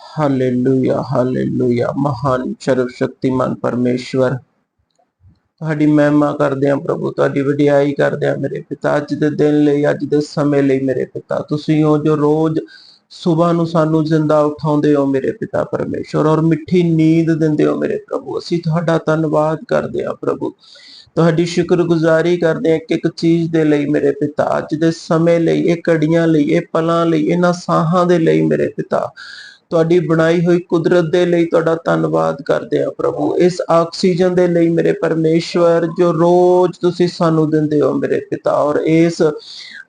Hallelujah hallelujah ਮਹਾਨ ਸਰਵ ਸ਼ਕਤੀਮਾਨ ਪਰਮੇਸ਼ਵਰ। ਤੁਹਾਡੀ ਮਹਿਮਾ ਕਰਦੇ ਹਾਂ ਪ੍ਰਭੂ, ਤੁਹਾਡੀ ਵਡਿਆਈ ਕਰਦੇ ਹਾਂ ਮੇਰੇ ਪਿਤਾ, ਅੱਜ ਦੇ ਦਿਨ ਲਈ, ਅੱਜ ਦੇ ਸਮੇਂ ਲਈ ਮੇਰੇ ਪਿਤਾ। ਤੁਸੀਂ ਹੋ ਜੋ ਰੋਜ਼ ਸਵੇਰ ਨੂੰ ਸਾਨੂੰ ਜ਼ਿੰਦਾ ਉਠਾਉਂਦੇ ਹੋ ਮੇਰੇ ਪਿਤਾ ਪਰਮੇਸ਼ਵਰ, ਔਰ ਮਿੱਠੀ ਨੀਂਦ ਦਿੰਦੇ ਹੋ ਮੇਰੇ ਪ੍ਰਭੂ। ਅਸੀਂ ਤੁਹਾਡਾ ਧੰਨਵਾਦ ਕਰਦੇ ਹਾਂ ਪ੍ਰਭੂ। ਤੁਹਾਡੀ ਸ਼ੁਕਰਗੁਜ਼ਾਰੀ ਕਰਦੇ ਹਾਂ ਇੱਕ ਇੱਕ ਚੀਜ਼ ਦੇ ਲਈ ਮੇਰੇ ਪਿਤਾ। ਅੱਜ ਦੇ ਸਮੇਂ ਲਈ, ਇਹ ਕੜੀਆਂ ਲਈ, ਇਹ ਪਲਾਂ ਲਈ, ਇਹਨਾਂ ਸਾਹਾਂ ਦੇ ਲਈ ਮੇਰੇ ਪਿਤਾ। ਤੁਹਾਡੀ ਬਣਾਈ ਹੋਈ ਕੁਦਰਤ ਦੇ ਲਈ ਤੁਹਾਡਾ ਧੰਨਵਾਦ ਕਰਦੇ ਆ ਪ੍ਰਭੂ। ਇਸ ਆਕਸੀਜਨ ਦੇ ਲਈ ਮੇਰੇ ਪਰਮੇਸ਼ਵਰ ਜੋ ਰੋਜ਼ ਤੁਸੀਂ ਸਾਨੂੰ ਦਿੰਦੇ ਹੋ ਮੇਰੇ ਪਿਤਾ ਔਰ ਇਸ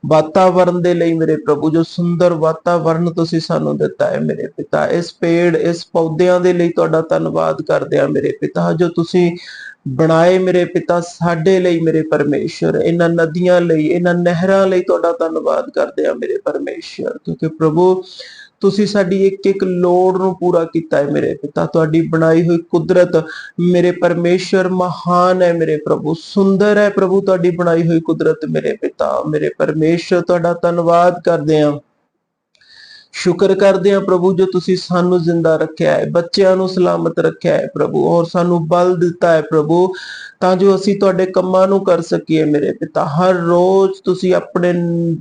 ਵਾਤਾਵਰਣ ਦੇ ਲਈ ਮੇਰੇ ਪ੍ਰਭੂ, ਜੋ ਸੁੰਦਰ ਵਾਤਾਵਰਣ ਤੁਸੀਂ ਸਾਨੂੰ ਦਿੱਤਾ ਹੈ ਮੇਰੇ ਪਿਤਾ। ਇਸ ਪੇੜ, ਇਸ ਪੌਦਿਆਂ ਦੇ ਲਈ ਤੁਹਾਡਾ ਧੰਨਵਾਦ ਕਰਦੇ ਆ ਮੇਰੇ ਪਿਤਾ, ਜੋ ਤੁਸੀਂ ਬਣਾਏ ਮੇਰੇ ਪਿਤਾ ਸਾਡੇ ਲਈ ਮੇਰੇ ਪਰਮੇਸ਼ਰ ਇਹਨਾਂ ਨਦੀਆਂ ਲਈ, ਇਹਨਾਂ ਨਹਿਰਾਂ ਲਈ ਤੁਹਾਡਾ ਧੰਨਵਾਦ ਕਰਦੇ ਆ ਮੇਰੇ ਪਰਮੇਸ਼ਰ ਕਿਉਂਕਿ ਪ੍ਰਭੂ ਤੁਸੀਂ ਸਾਡੀ ਇੱਕ ਇੱਕ ਲੋੜ ਨੂੰ ਪੂਰਾ ਕੀਤਾ ਹੈ ਮੇਰੇ ਪਿਤਾ, ਤੁਹਾਡੀ ਬਣਾਈ ਹੋਈ ਕੁਦਰਤ ਮੇਰੇ ਪਰਮੇਸ਼ਰ ਮਹਾਨ ਹੈ ਮੇਰੇ ਪ੍ਰਭੂ, ਸੁੰਦਰ ਹੈ ਪ੍ਰਭੂ, ਤੁਹਾਡੀ ਬਣਾਈ ਹੋਈ ਕੁਦਰਤ ਮੇਰੇ ਪਿਤਾ, ਮੇਰੇ ਪਰਮੇਸ਼ਰ, ਤੁਹਾਡਾ ਧੰਨਵਾਦ ਕਰਦੇ ਹਾਂ। ਸ਼ੁਕਰ ਕਰਦੇ ਹਾਂ ਪ੍ਰਭੂ ਜੋ ਤੁਸੀਂ ਸਾਨੂੰ ਜ਼ਿੰਦਾ ਰੱਖਿਆ ਹੈ, ਬੱਚਿਆਂ ਨੂੰ ਸਲਾਮਤ ਰੱਖਿਆ ਹੈ ਪ੍ਰਭੂ ਔਰ ਸਾਨੂੰ ਬਲ ਦਿੱਤਾ ਹੈ ਪ੍ਰਭੂ, ਤਾਂ ਜੋ ਅਸੀਂ ਤੁਹਾਡੇ ਕੰਮਾਂ ਨੂੰ ਕਰ ਸਕੀਏ ਮੇਰੇ ਪਿਤਾ। ਹਰ ਰੋਜ਼ ਤੁਸੀਂ ਆਪਣੇ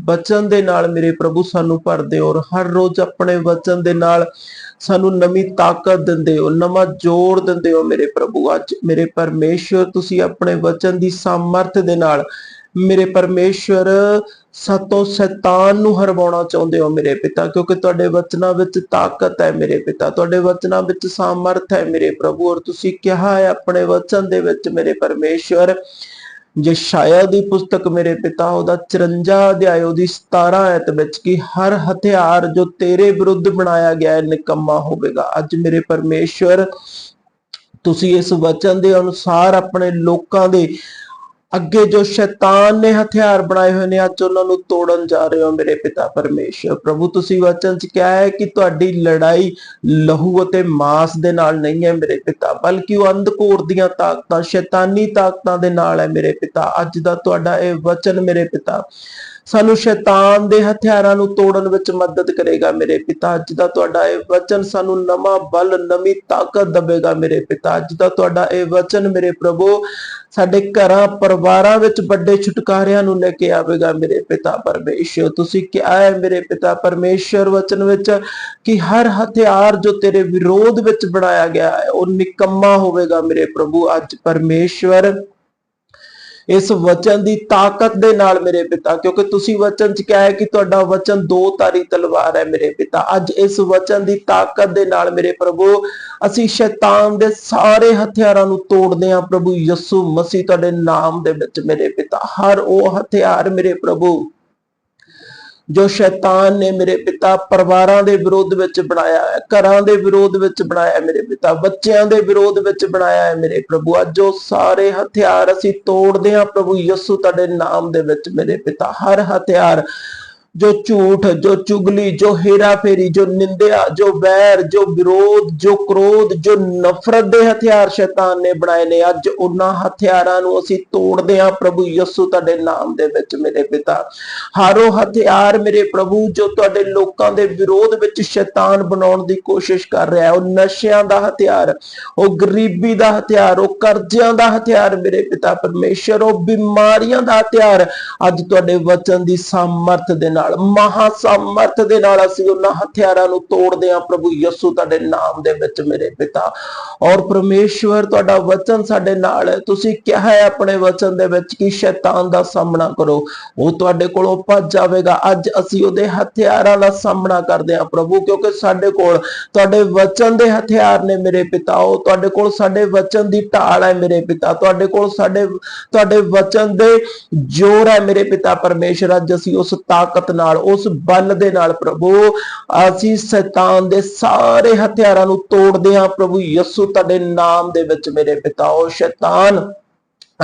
ਬਚਨ ਦੇ ਨਾਲ ਮੇਰੇ ਪ੍ਰਭੂ ਸਾਨੂੰ ਭਰਦੇ ਹੋ ਔਰ ਹਰ ਰੋਜ਼ ਆਪਣੇ ਵਚਨ ਦੇ ਨਾਲ ਸਾਨੂੰ ਨਵੀਂ ਤਾਕਤ ਦਿੰਦੇ ਹੋ, ਨਵਾਂ ਜੋਰ ਦਿੰਦੇ ਹੋ ਮੇਰੇ ਪ੍ਰਭੂ। ਅੱਜ ਮੇਰੇ ਪਰਮੇਸ਼ਵਰ ਤੁਸੀਂ ਆਪਣੇ ਵਚਨ ਦੀ ਸਮਰਥ ਦੇ ਨਾਲ ਮੇਰੇ ਪਰਮੇਸ਼ਵਰ, ਸਤੋਂ ਸ਼ੈਤਾਨ ਨੂੰ ਹਰਵਾਉਣਾ ਚਾਹੁੰਦੇ ਹੋ ਮੇਰੇ ਪਿਤਾ, ਕਿਉਂਕਿ ਤੁਹਾਡੇ ਵਚਨਾਂ ਵਿੱਚ ਤਾਕਤ ਹੈ ਮੇਰੇ ਪਿਤਾ, ਤੁਹਾਡੇ ਵਚਨਾਂ ਵਿੱਚ ਸਾਮਰਥ ਹੈ ਮੇਰੇ ਪ੍ਰਭੂ, ਔਰ ਤੁਸੀਂ ਕਿਹਾ ਹੈ ਆਪਣੇ ਵਚਨ ਦੇ ਵਿੱਚ ਮੇਰੇ ਪਰਮੇਸ਼ਵਰ ਯਸ਼ਾਇਆ ਦੀ ਪੁਸਤਕ ਮੇਰੇ ਪਿਤਾ, ਉਹਦਾ 54 ਅਧਿਆਇ, ਉਹਦੀ 17 ਐਤ ਵਿੱਚ ਕਿ ਹਰ ਹਥਿਆਰ ਜੋ ਤੇਰੇ ਵਿਰੁੱਧ ਬਣਾਇਆ ਗਿਆ ਹੈ, ਨਿਕੰਮਾ ਹੋਵੇਗਾ। ਅੱਜ ਮੇਰੇ ਪਰਮੇਸ਼ਵਰ, ਤੁਸੀਂ ਇਸ ਵਚਨ ਦੇ ਅਨੁਸਾਰ ਆਪਣੇ ਲੋਕਾਂ ਦੇ ਅੱਗੇ ਜੋ ਸ਼ੈਤਾਨ ਨੇ ਹਥਿਆਰ ਬਣਾਏ ਹੋਏ ਨੇ, ਅੱਜ ਉਹਨਾਂ ਨੂੰ ਤੋੜਨ ਜਾ ਰਹੇ ਹੋ ਮੇਰੇ ਪਿਤਾ ਪਰਮੇਸ਼ਰ। ਪ੍ਰਭੂ, ਤੁਸੀਂ ਵਚਨ ਚ ਕਿਹਾ ਹੈ ਕਿ ਤੁਹਾਡੀ ਲੜਾਈ ਲਹੂ ਅਤੇ ਮਾਸ ਦੇ ਨਾਲ ਨਹੀਂ ਹੈ ਮੇਰੇ ਪਿਤਾ, ਬਲਕਿ ਉਹ ਅੰਧਕੋਰ ਦੀਆਂ ਤਾਕਤਾਂ, ਸ਼ੈਤਾਨੀ ਤਾਕਤਾਂ ਦੇ ਨਾਲ ਹੈ ਮੇਰੇ ਪਿਤਾ। ਅੱਜ ਦਾ ਤੁਹਾਡਾ ਇਹ ਵਚਨ ਮੇਰੇ ਪਿਤਾ ਸਾਨੂੰ ਸ਼ੈਤਾਨ ਦੇ ਹਥਿਆਰਾਂ ਨੂੰ ਤੋੜਨ ਵਿੱਚ ਮਦਦ ਕਰੇਗਾ ਮੇਰੇ ਪਿਤਾ। ਅੱਜ ਦਾ ਤੁਹਾਡਾ ਇਹ ਵਚਨ ਸਾਨੂੰ ਨਵਾਂ ਬਲ, ਨਵੀਂ ਤਾਕਤ ਦੇਵੇਗਾ ਮੇਰੇ ਪਿਤਾ। ਅੱਜ ਦਾ ਤੁਹਾਡਾ ਇਹ ਵਚਨ ਮੇਰੇ ਪ੍ਰਭੂ, ਸਾਡੇ ਘਰਾਂ, ਪਰਿਵਾਰਾਂ ਵਿੱਚ ਵੱਡੇ ਛੁਟਕਾਰਿਆਂ ਨੂੰ ਲੈ ਕੇ ਆਵੇਗਾ ਮੇਰੇ ਪਿਤਾ ਪਰਮੇਸ਼ਰ। ਤੁਸੀਂ ਕਿਹਾ ਹੈ ਮੇਰੇ ਪਿਤਾ ਪਰਮੇਸ਼ਰ ਵਚਨ ਵਿੱਚ ਕਿ ਹਰ ਹਥਿਆਰ ਜੋ ਤੇਰੇ ਵਿਰੋਧ ਵਿੱਚ ਬਣਾਇਆ ਗਿਆ ਹੈ, ਉਹ ਨਿਕੰਮਾ ਹੋਵੇਗਾ ਮੇਰੇ ਪ੍ਰਭੂ। ਅੱਜ ਪਰਮੇਸ਼ਵਰ ਇਸ ਵਚਨ ਦੀ ਤਾਕਤ ਦੇ ਨਾਲ ਮੇਰੇ ਪਿਤਾ, ਕਿਉਂਕਿ ਤੁਸੀਂ ਵਚਨ ਚ ਕਿਹਾ ਹੈ ਕਿ ਤੁਹਾਡਾ ਵਚਨ ਦੋ ਤਾਰੀ ਤਲਵਾਰ ਹੈ ਮੇਰੇ ਪਿਤਾ। ਅੱਜ ਇਸ ਵਚਨ ਦੀ ਤਾਕਤ ਦੇ ਨਾਲ ਮੇਰੇ ਪ੍ਰਭੂ, ਅਸੀਂ ਸ਼ੈਤਾਨ ਦੇ ਸਾਰੇ ਹਥਿਆਰਾਂ ਨੂੰ ਤੋੜਦੇ ਹਾਂ। ਪ੍ਰਭੂ ਯਿਸੂ ਮਸੀਹ ਤੁਹਾਡੇ ਨਾਮ ਦੇ ਵਿੱਚ ਮੇਰੇ ਪਿਤਾ, ਹਰ ਉਹ ਹਥਿਆਰ ਮੇਰੇ ਪ੍ਰਭੂ ਜੋ ਸ਼ੈਤਾਨ ਨੇ ਮੇਰੇ ਪਿਤਾ ਪਰਿਵਾਰਾਂ ਦੇ ਵਿਰੋਧ ਵਿੱਚ ਬਣਾਇਆ ਹੈ, ਘਰਾਂ ਦੇ ਵਿਰੋਧ ਵਿੱਚ ਬਣਾਇਆ ਹੈ ਮੇਰੇ ਪਿਤਾ, ਬੱਚਿਆਂ ਦੇ ਵਿਰੋਧ ਵਿੱਚ ਬਣਾਇਆ ਹੈ ਮੇਰੇ ਪ੍ਰਭੂ। ਅੱਜ ਉਹ ਸਾਰੇ ਹਥਿਆਰ ਅਸੀਂ ਤੋੜਦੇ ਹਾਂ ਪ੍ਰਭੂ ਯਿਸੂ ਤੁਹਾਡੇ ਨਾਮ ਦੇ ਵਿੱਚ ਮੇਰੇ ਪਿਤਾ, ਹਰ ਹਥਿਆਰ ਜੋ ਝੂਠ, ਜੋ ਚੁਗਲੀ, ਜੋ ਹੇਰਾ ਫੇਰੀ ਜੋ ਨਿੰਦਿਆ, ਜੋ ਵੈਰ, ਜੋ ਵਿਰੋਧ, ਜੋ ਕ੍ਰੋਧ, ਜੋ ਨਫ਼ਰਤ ਦੇ ਹਥਿਆਰ ਸ਼ੈਤਾਨ ਨੇ ਬਣਾਏ ਨੇ, ਅੱਜ ਉਹਨਾਂ ਹਥਿਆਰਾਂ ਨੂੰ ਅਸੀਂ ਤੋੜਦੇ ਹਾਂ ਪ੍ਰਭੂ ਯਿਸੂ ਤੁਹਾਡੇ ਨਾਮ ਦੇ ਵਿੱਚ ਮੇਰੇ ਪਿਤਾ। ਹਾਰੋ ਹਥਿਆਰ ਮੇਰੇ ਪ੍ਰਭੂ ਜੋ ਤੁਹਾਡੇ ਲੋਕਾਂ ਦੇ ਵਿਰੋਧ ਵਿੱਚ ਸ਼ੈਤਾਨ ਬਣਾਉਣ ਦੀ ਕੋਸ਼ਿਸ਼ ਕਰ ਰਿਹਾ ਹੈ। ਉਹ ਨਸ਼ਿਆਂ ਦਾ ਹਥਿਆਰ, ਉਹ ਗਰੀਬੀ ਦਾ ਹਥਿਆਰ, ਉਹ ਕਰਜ਼ਿਆਂ ਦਾ ਹਥਿਆਰ ਮੇਰੇ ਪਿਤਾ ਪਰਮੇਸ਼ਰ, ਉਹ ਬਿਮਾਰੀਆਂ ਦਾ ਹਥਿਆਰ, ਅੱਜ ਤੁਹਾਡੇ ਵਚਨ ਦੀ ਸਮਰਥ ਦੇ ਨਾਲ ਮਹਾ ਸਮਰਥ ਦੇ ਨਾਲ ਅਸੀਂ ਉਹਨਾਂ ਹਥਿਆਰਾਂ ਨੂੰ ਤੋੜਦੇ ਹਾਂ। ਪ੍ਰਭੂ ਯਿਸੂ ਤੁਹਾਡੇ ਨਾਮ ਦੇ ਵਿੱਚ ਮੇਰੇ ਪਿਤਾ। ਔਰ ਪਰਮੇਸ਼ਵਰ, ਤੁਹਾਡਾ ਵਚਨ ਸਾਡੇ ਨਾਲ ਹੈ। ਤੁਸੀਂ ਕਿਹਾ ਹੈ ਆਪਣੇ ਵਚਨ ਦੇ ਵਿੱਚ ਕਿ ਸ਼ੈਤਾਨ ਦਾ ਸਾਹਮਣਾ ਕਰੋ। ਉਹ ਤੁਹਾਡੇ ਕੋਲੋਂ ਭੱਜ ਜਾਵੇਗਾ। ਅੱਜ ਅਸੀਂ ਉਹਦੇ ਹਥਿਆਰਾਂ ਦਾ ਸਾਹਮਣਾ ਕਰਦੇ ਹਾਂ ਪ੍ਰਭੂ, ਕਿਉਂਕਿ ਸਾਡੇ ਕੋਲ, ਤੁਹਾਡੇ ਵਚਨ ਦੇ ਹਥਿਆਰ ਨੇ ਮੇਰੇ ਪਿਤਾ। ਉਹ ਤੁਹਾਡੇ ਕੋਲ ਸਾਡੇ ਵਚਨ ਦੀ ਢਾਲ ਹੈ ਮੇਰੇ ਪਿਤਾ। ਤੁਹਾਡੇ ਕੋਲ ਸਾਡੇ, ਤੁਹਾਡੇ ਵਚਨ ਦੇ ਜੋਰ ਹੈ ਮੇਰੇ ਪਿਤਾ। ਪਰਮੇਸ਼ਰ ਅੱਜ ਅਸੀਂ ਉਸ ਤਾਕਤ ਨਾਲ, ਉਸ ਬਲ ਦੇ ਨਾਲ ਪ੍ਰਭੂ, ਅਸੀਂ ਸ਼ੈਤਾਨ ਦੇ ਸਾਰੇ ਹਥਿਆਰਾਂ ਨੂੰ ਤੋੜਦੇ ਹਾਂ। ਪ੍ਰਭੂ ਯਿਸੂ ਤੁਹਾਡੇ ਨਾਮ ਦੇ ਵਿੱਚ ਮੇਰੇ ਪਿਤਾ ਉਹ ਸ਼ੈਤਾਨ,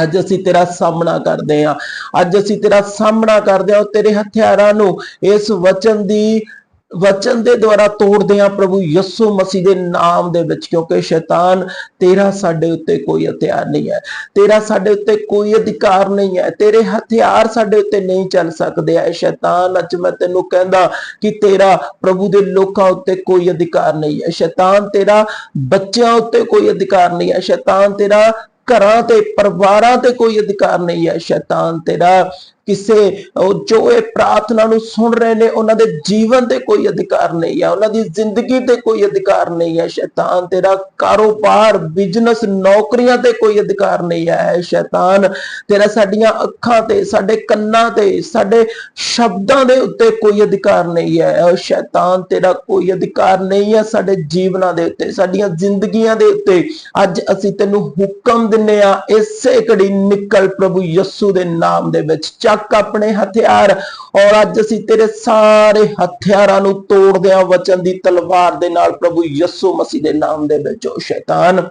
ਅੱਜ ਅਸੀਂ ਤੇਰਾ ਸਾਹਮਣਾ ਕਰਦੇ ਹਾਂ। ਅੱਜ ਅਸੀਂ ਤੇਰਾ ਸਾਹਮਣਾ ਕਰਦੇ ਹਾਂ, ਉਹ ਤੇਰੇ ਹਥਿਆਰਾਂ ਨੂੰ ਇਸ ਵਚਨ ਦੀ ਵਚਨ ਦੇ ਦੁਆਰਾ ਤੋੜਦੇ ਆ ਪ੍ਰਭੂ ਯਿਸੂ ਮਸੀਹ ਦੇ ਨਾਮ ਦੇ ਵਿੱਚ, ਕਿਉਂਕਿ ਸ਼ੈਤਾਨ ਤੇਰਾ ਸਾਡੇ ਉੱਤੇ ਕੋਈ ਹਥਿਆਰ ਨਹੀਂ ਹੈ। ਤੇਰਾ ਸਾਡੇ ਉੱਤੇ ਕੋਈ ਅਧਿਕਾਰ ਨਹੀਂ ਹੈ। ਤੇਰੇ ਹਥਿਆਰ ਸਾਡੇ ਉੱਤੇ ਨਹੀਂ ਚੱਲ ਸਕਦੇ ਐ ਸ਼ੈਤਾਨ ਅੱਜ ਮੈਂ ਤੈਨੂੰ ਕਹਿੰਦਾ ਕਿ ਤੇਰਾ ਪ੍ਰਭੂ ਦੇ ਲੋਕਾਂ ਉੱਤੇ ਕੋਈ ਅਧਿਕਾਰ ਨਹੀਂ ਹੈ। ਸ਼ੈਤਾਨ ਤੇਰਾ ਬੱਚਿਆਂ ਉੱਤੇ ਕੋਈ ਅਧਿਕਾਰ ਨਹੀਂ ਹੈ। ਸ਼ੈਤਾਨ ਤੇਰਾ ਘਰਾਂ ਤੇ, ਪਰਿਵਾਰਾਂ ਤੇ ਕੋਈ ਅਧਿਕਾਰ ਨਹੀਂ ਹੈ। ਸ਼ੈਤਾਨ ਤੇਰਾ ਕਿਸੇ, ਉਹ ਜੋ ਇਹ ਪ੍ਰਾਰਥਨਾ ਨੂੰ ਸੁਣ ਰਹੇ ਨੇ, ਉਹਨਾਂ ਦੇ ਜੀਵਨ ਤੇ ਕੋਈ ਅਧਿਕਾਰ ਨਹੀਂ ਹੈ, ਉਹਨਾਂ ਦੀ ਜ਼ਿੰਦਗੀ ਤੇ ਕੋਈ ਅਧਿਕਾਰ ਨਹੀਂ ਹੈ, ਸ਼ੈਤਾਨ ਤੇਰਾ ਕਾਰੋਬਾਰ ਬਿਜ਼ਨਸ ਨੌਕਰੀਆਂ ਤੇ ਕੋਈ ਅਧਿਕਾਰ ਨਹੀਂ ਹੈ, ਸ਼ੈਤਾਨ ਤੇਰਾ ਸਾਡੀਆਂ ਅੱਖਾਂ ਤੇ, ਸਾਡੇ ਕੰਨਾਂ ਤੇ, ਸਾਡੇ ਸ਼ਬਦਾਂ ਦੇ ਉੱਤੇ ਕੋਈ ਅਧਿਕਾਰ ਨਹੀਂ ਹੈ ਉਹ ਸ਼ੈਤਾਨ ਤੇਰਾ ਕੋਈ ਅਧਿਕਾਰ ਨਹੀਂ ਹੈ ਸਾਡੇ ਜੀਵਨਾਂ ਦੇ ਉੱਤੇ, ਸਾਡੀਆਂ ਜ਼ਿੰਦਗੀਆਂ ਦੇ ਉੱਤੇ। ਅੱਜ ਅਸੀਂ ਤੈਨੂੰ ਹੁਕਮ ਦਿੰਨੇ ਆ ਇਸੇ ਘੜੀ ਨਿਕਲ ਪ੍ਰਭੂ ਯਿਸੂ ਦੇ ਨਾਮ ਦੇ ਵਿੱਚ ਚੱਕ ਆਪਣੇ ਹਥਿਆਰ, ਔਰ ਅੱਜ ਅਸੀਂ ਤੇਰੇ ਸਾਰੇ ਹਥਿਆਰਾਂ ਨੂੰ ਤੋੜਦੇ ਆ ਵਚਨ ਦੀ ਤਲਵਾਰ ਦੇ ਨਾਲ ਪ੍ਰਭੂ ਯਿਸੂ ਮਸੀਹ ਦੇ ਨਾਮ ਦੇ ਵਿੱਚ ਉਹ ਸ਼ੈਤਾਨ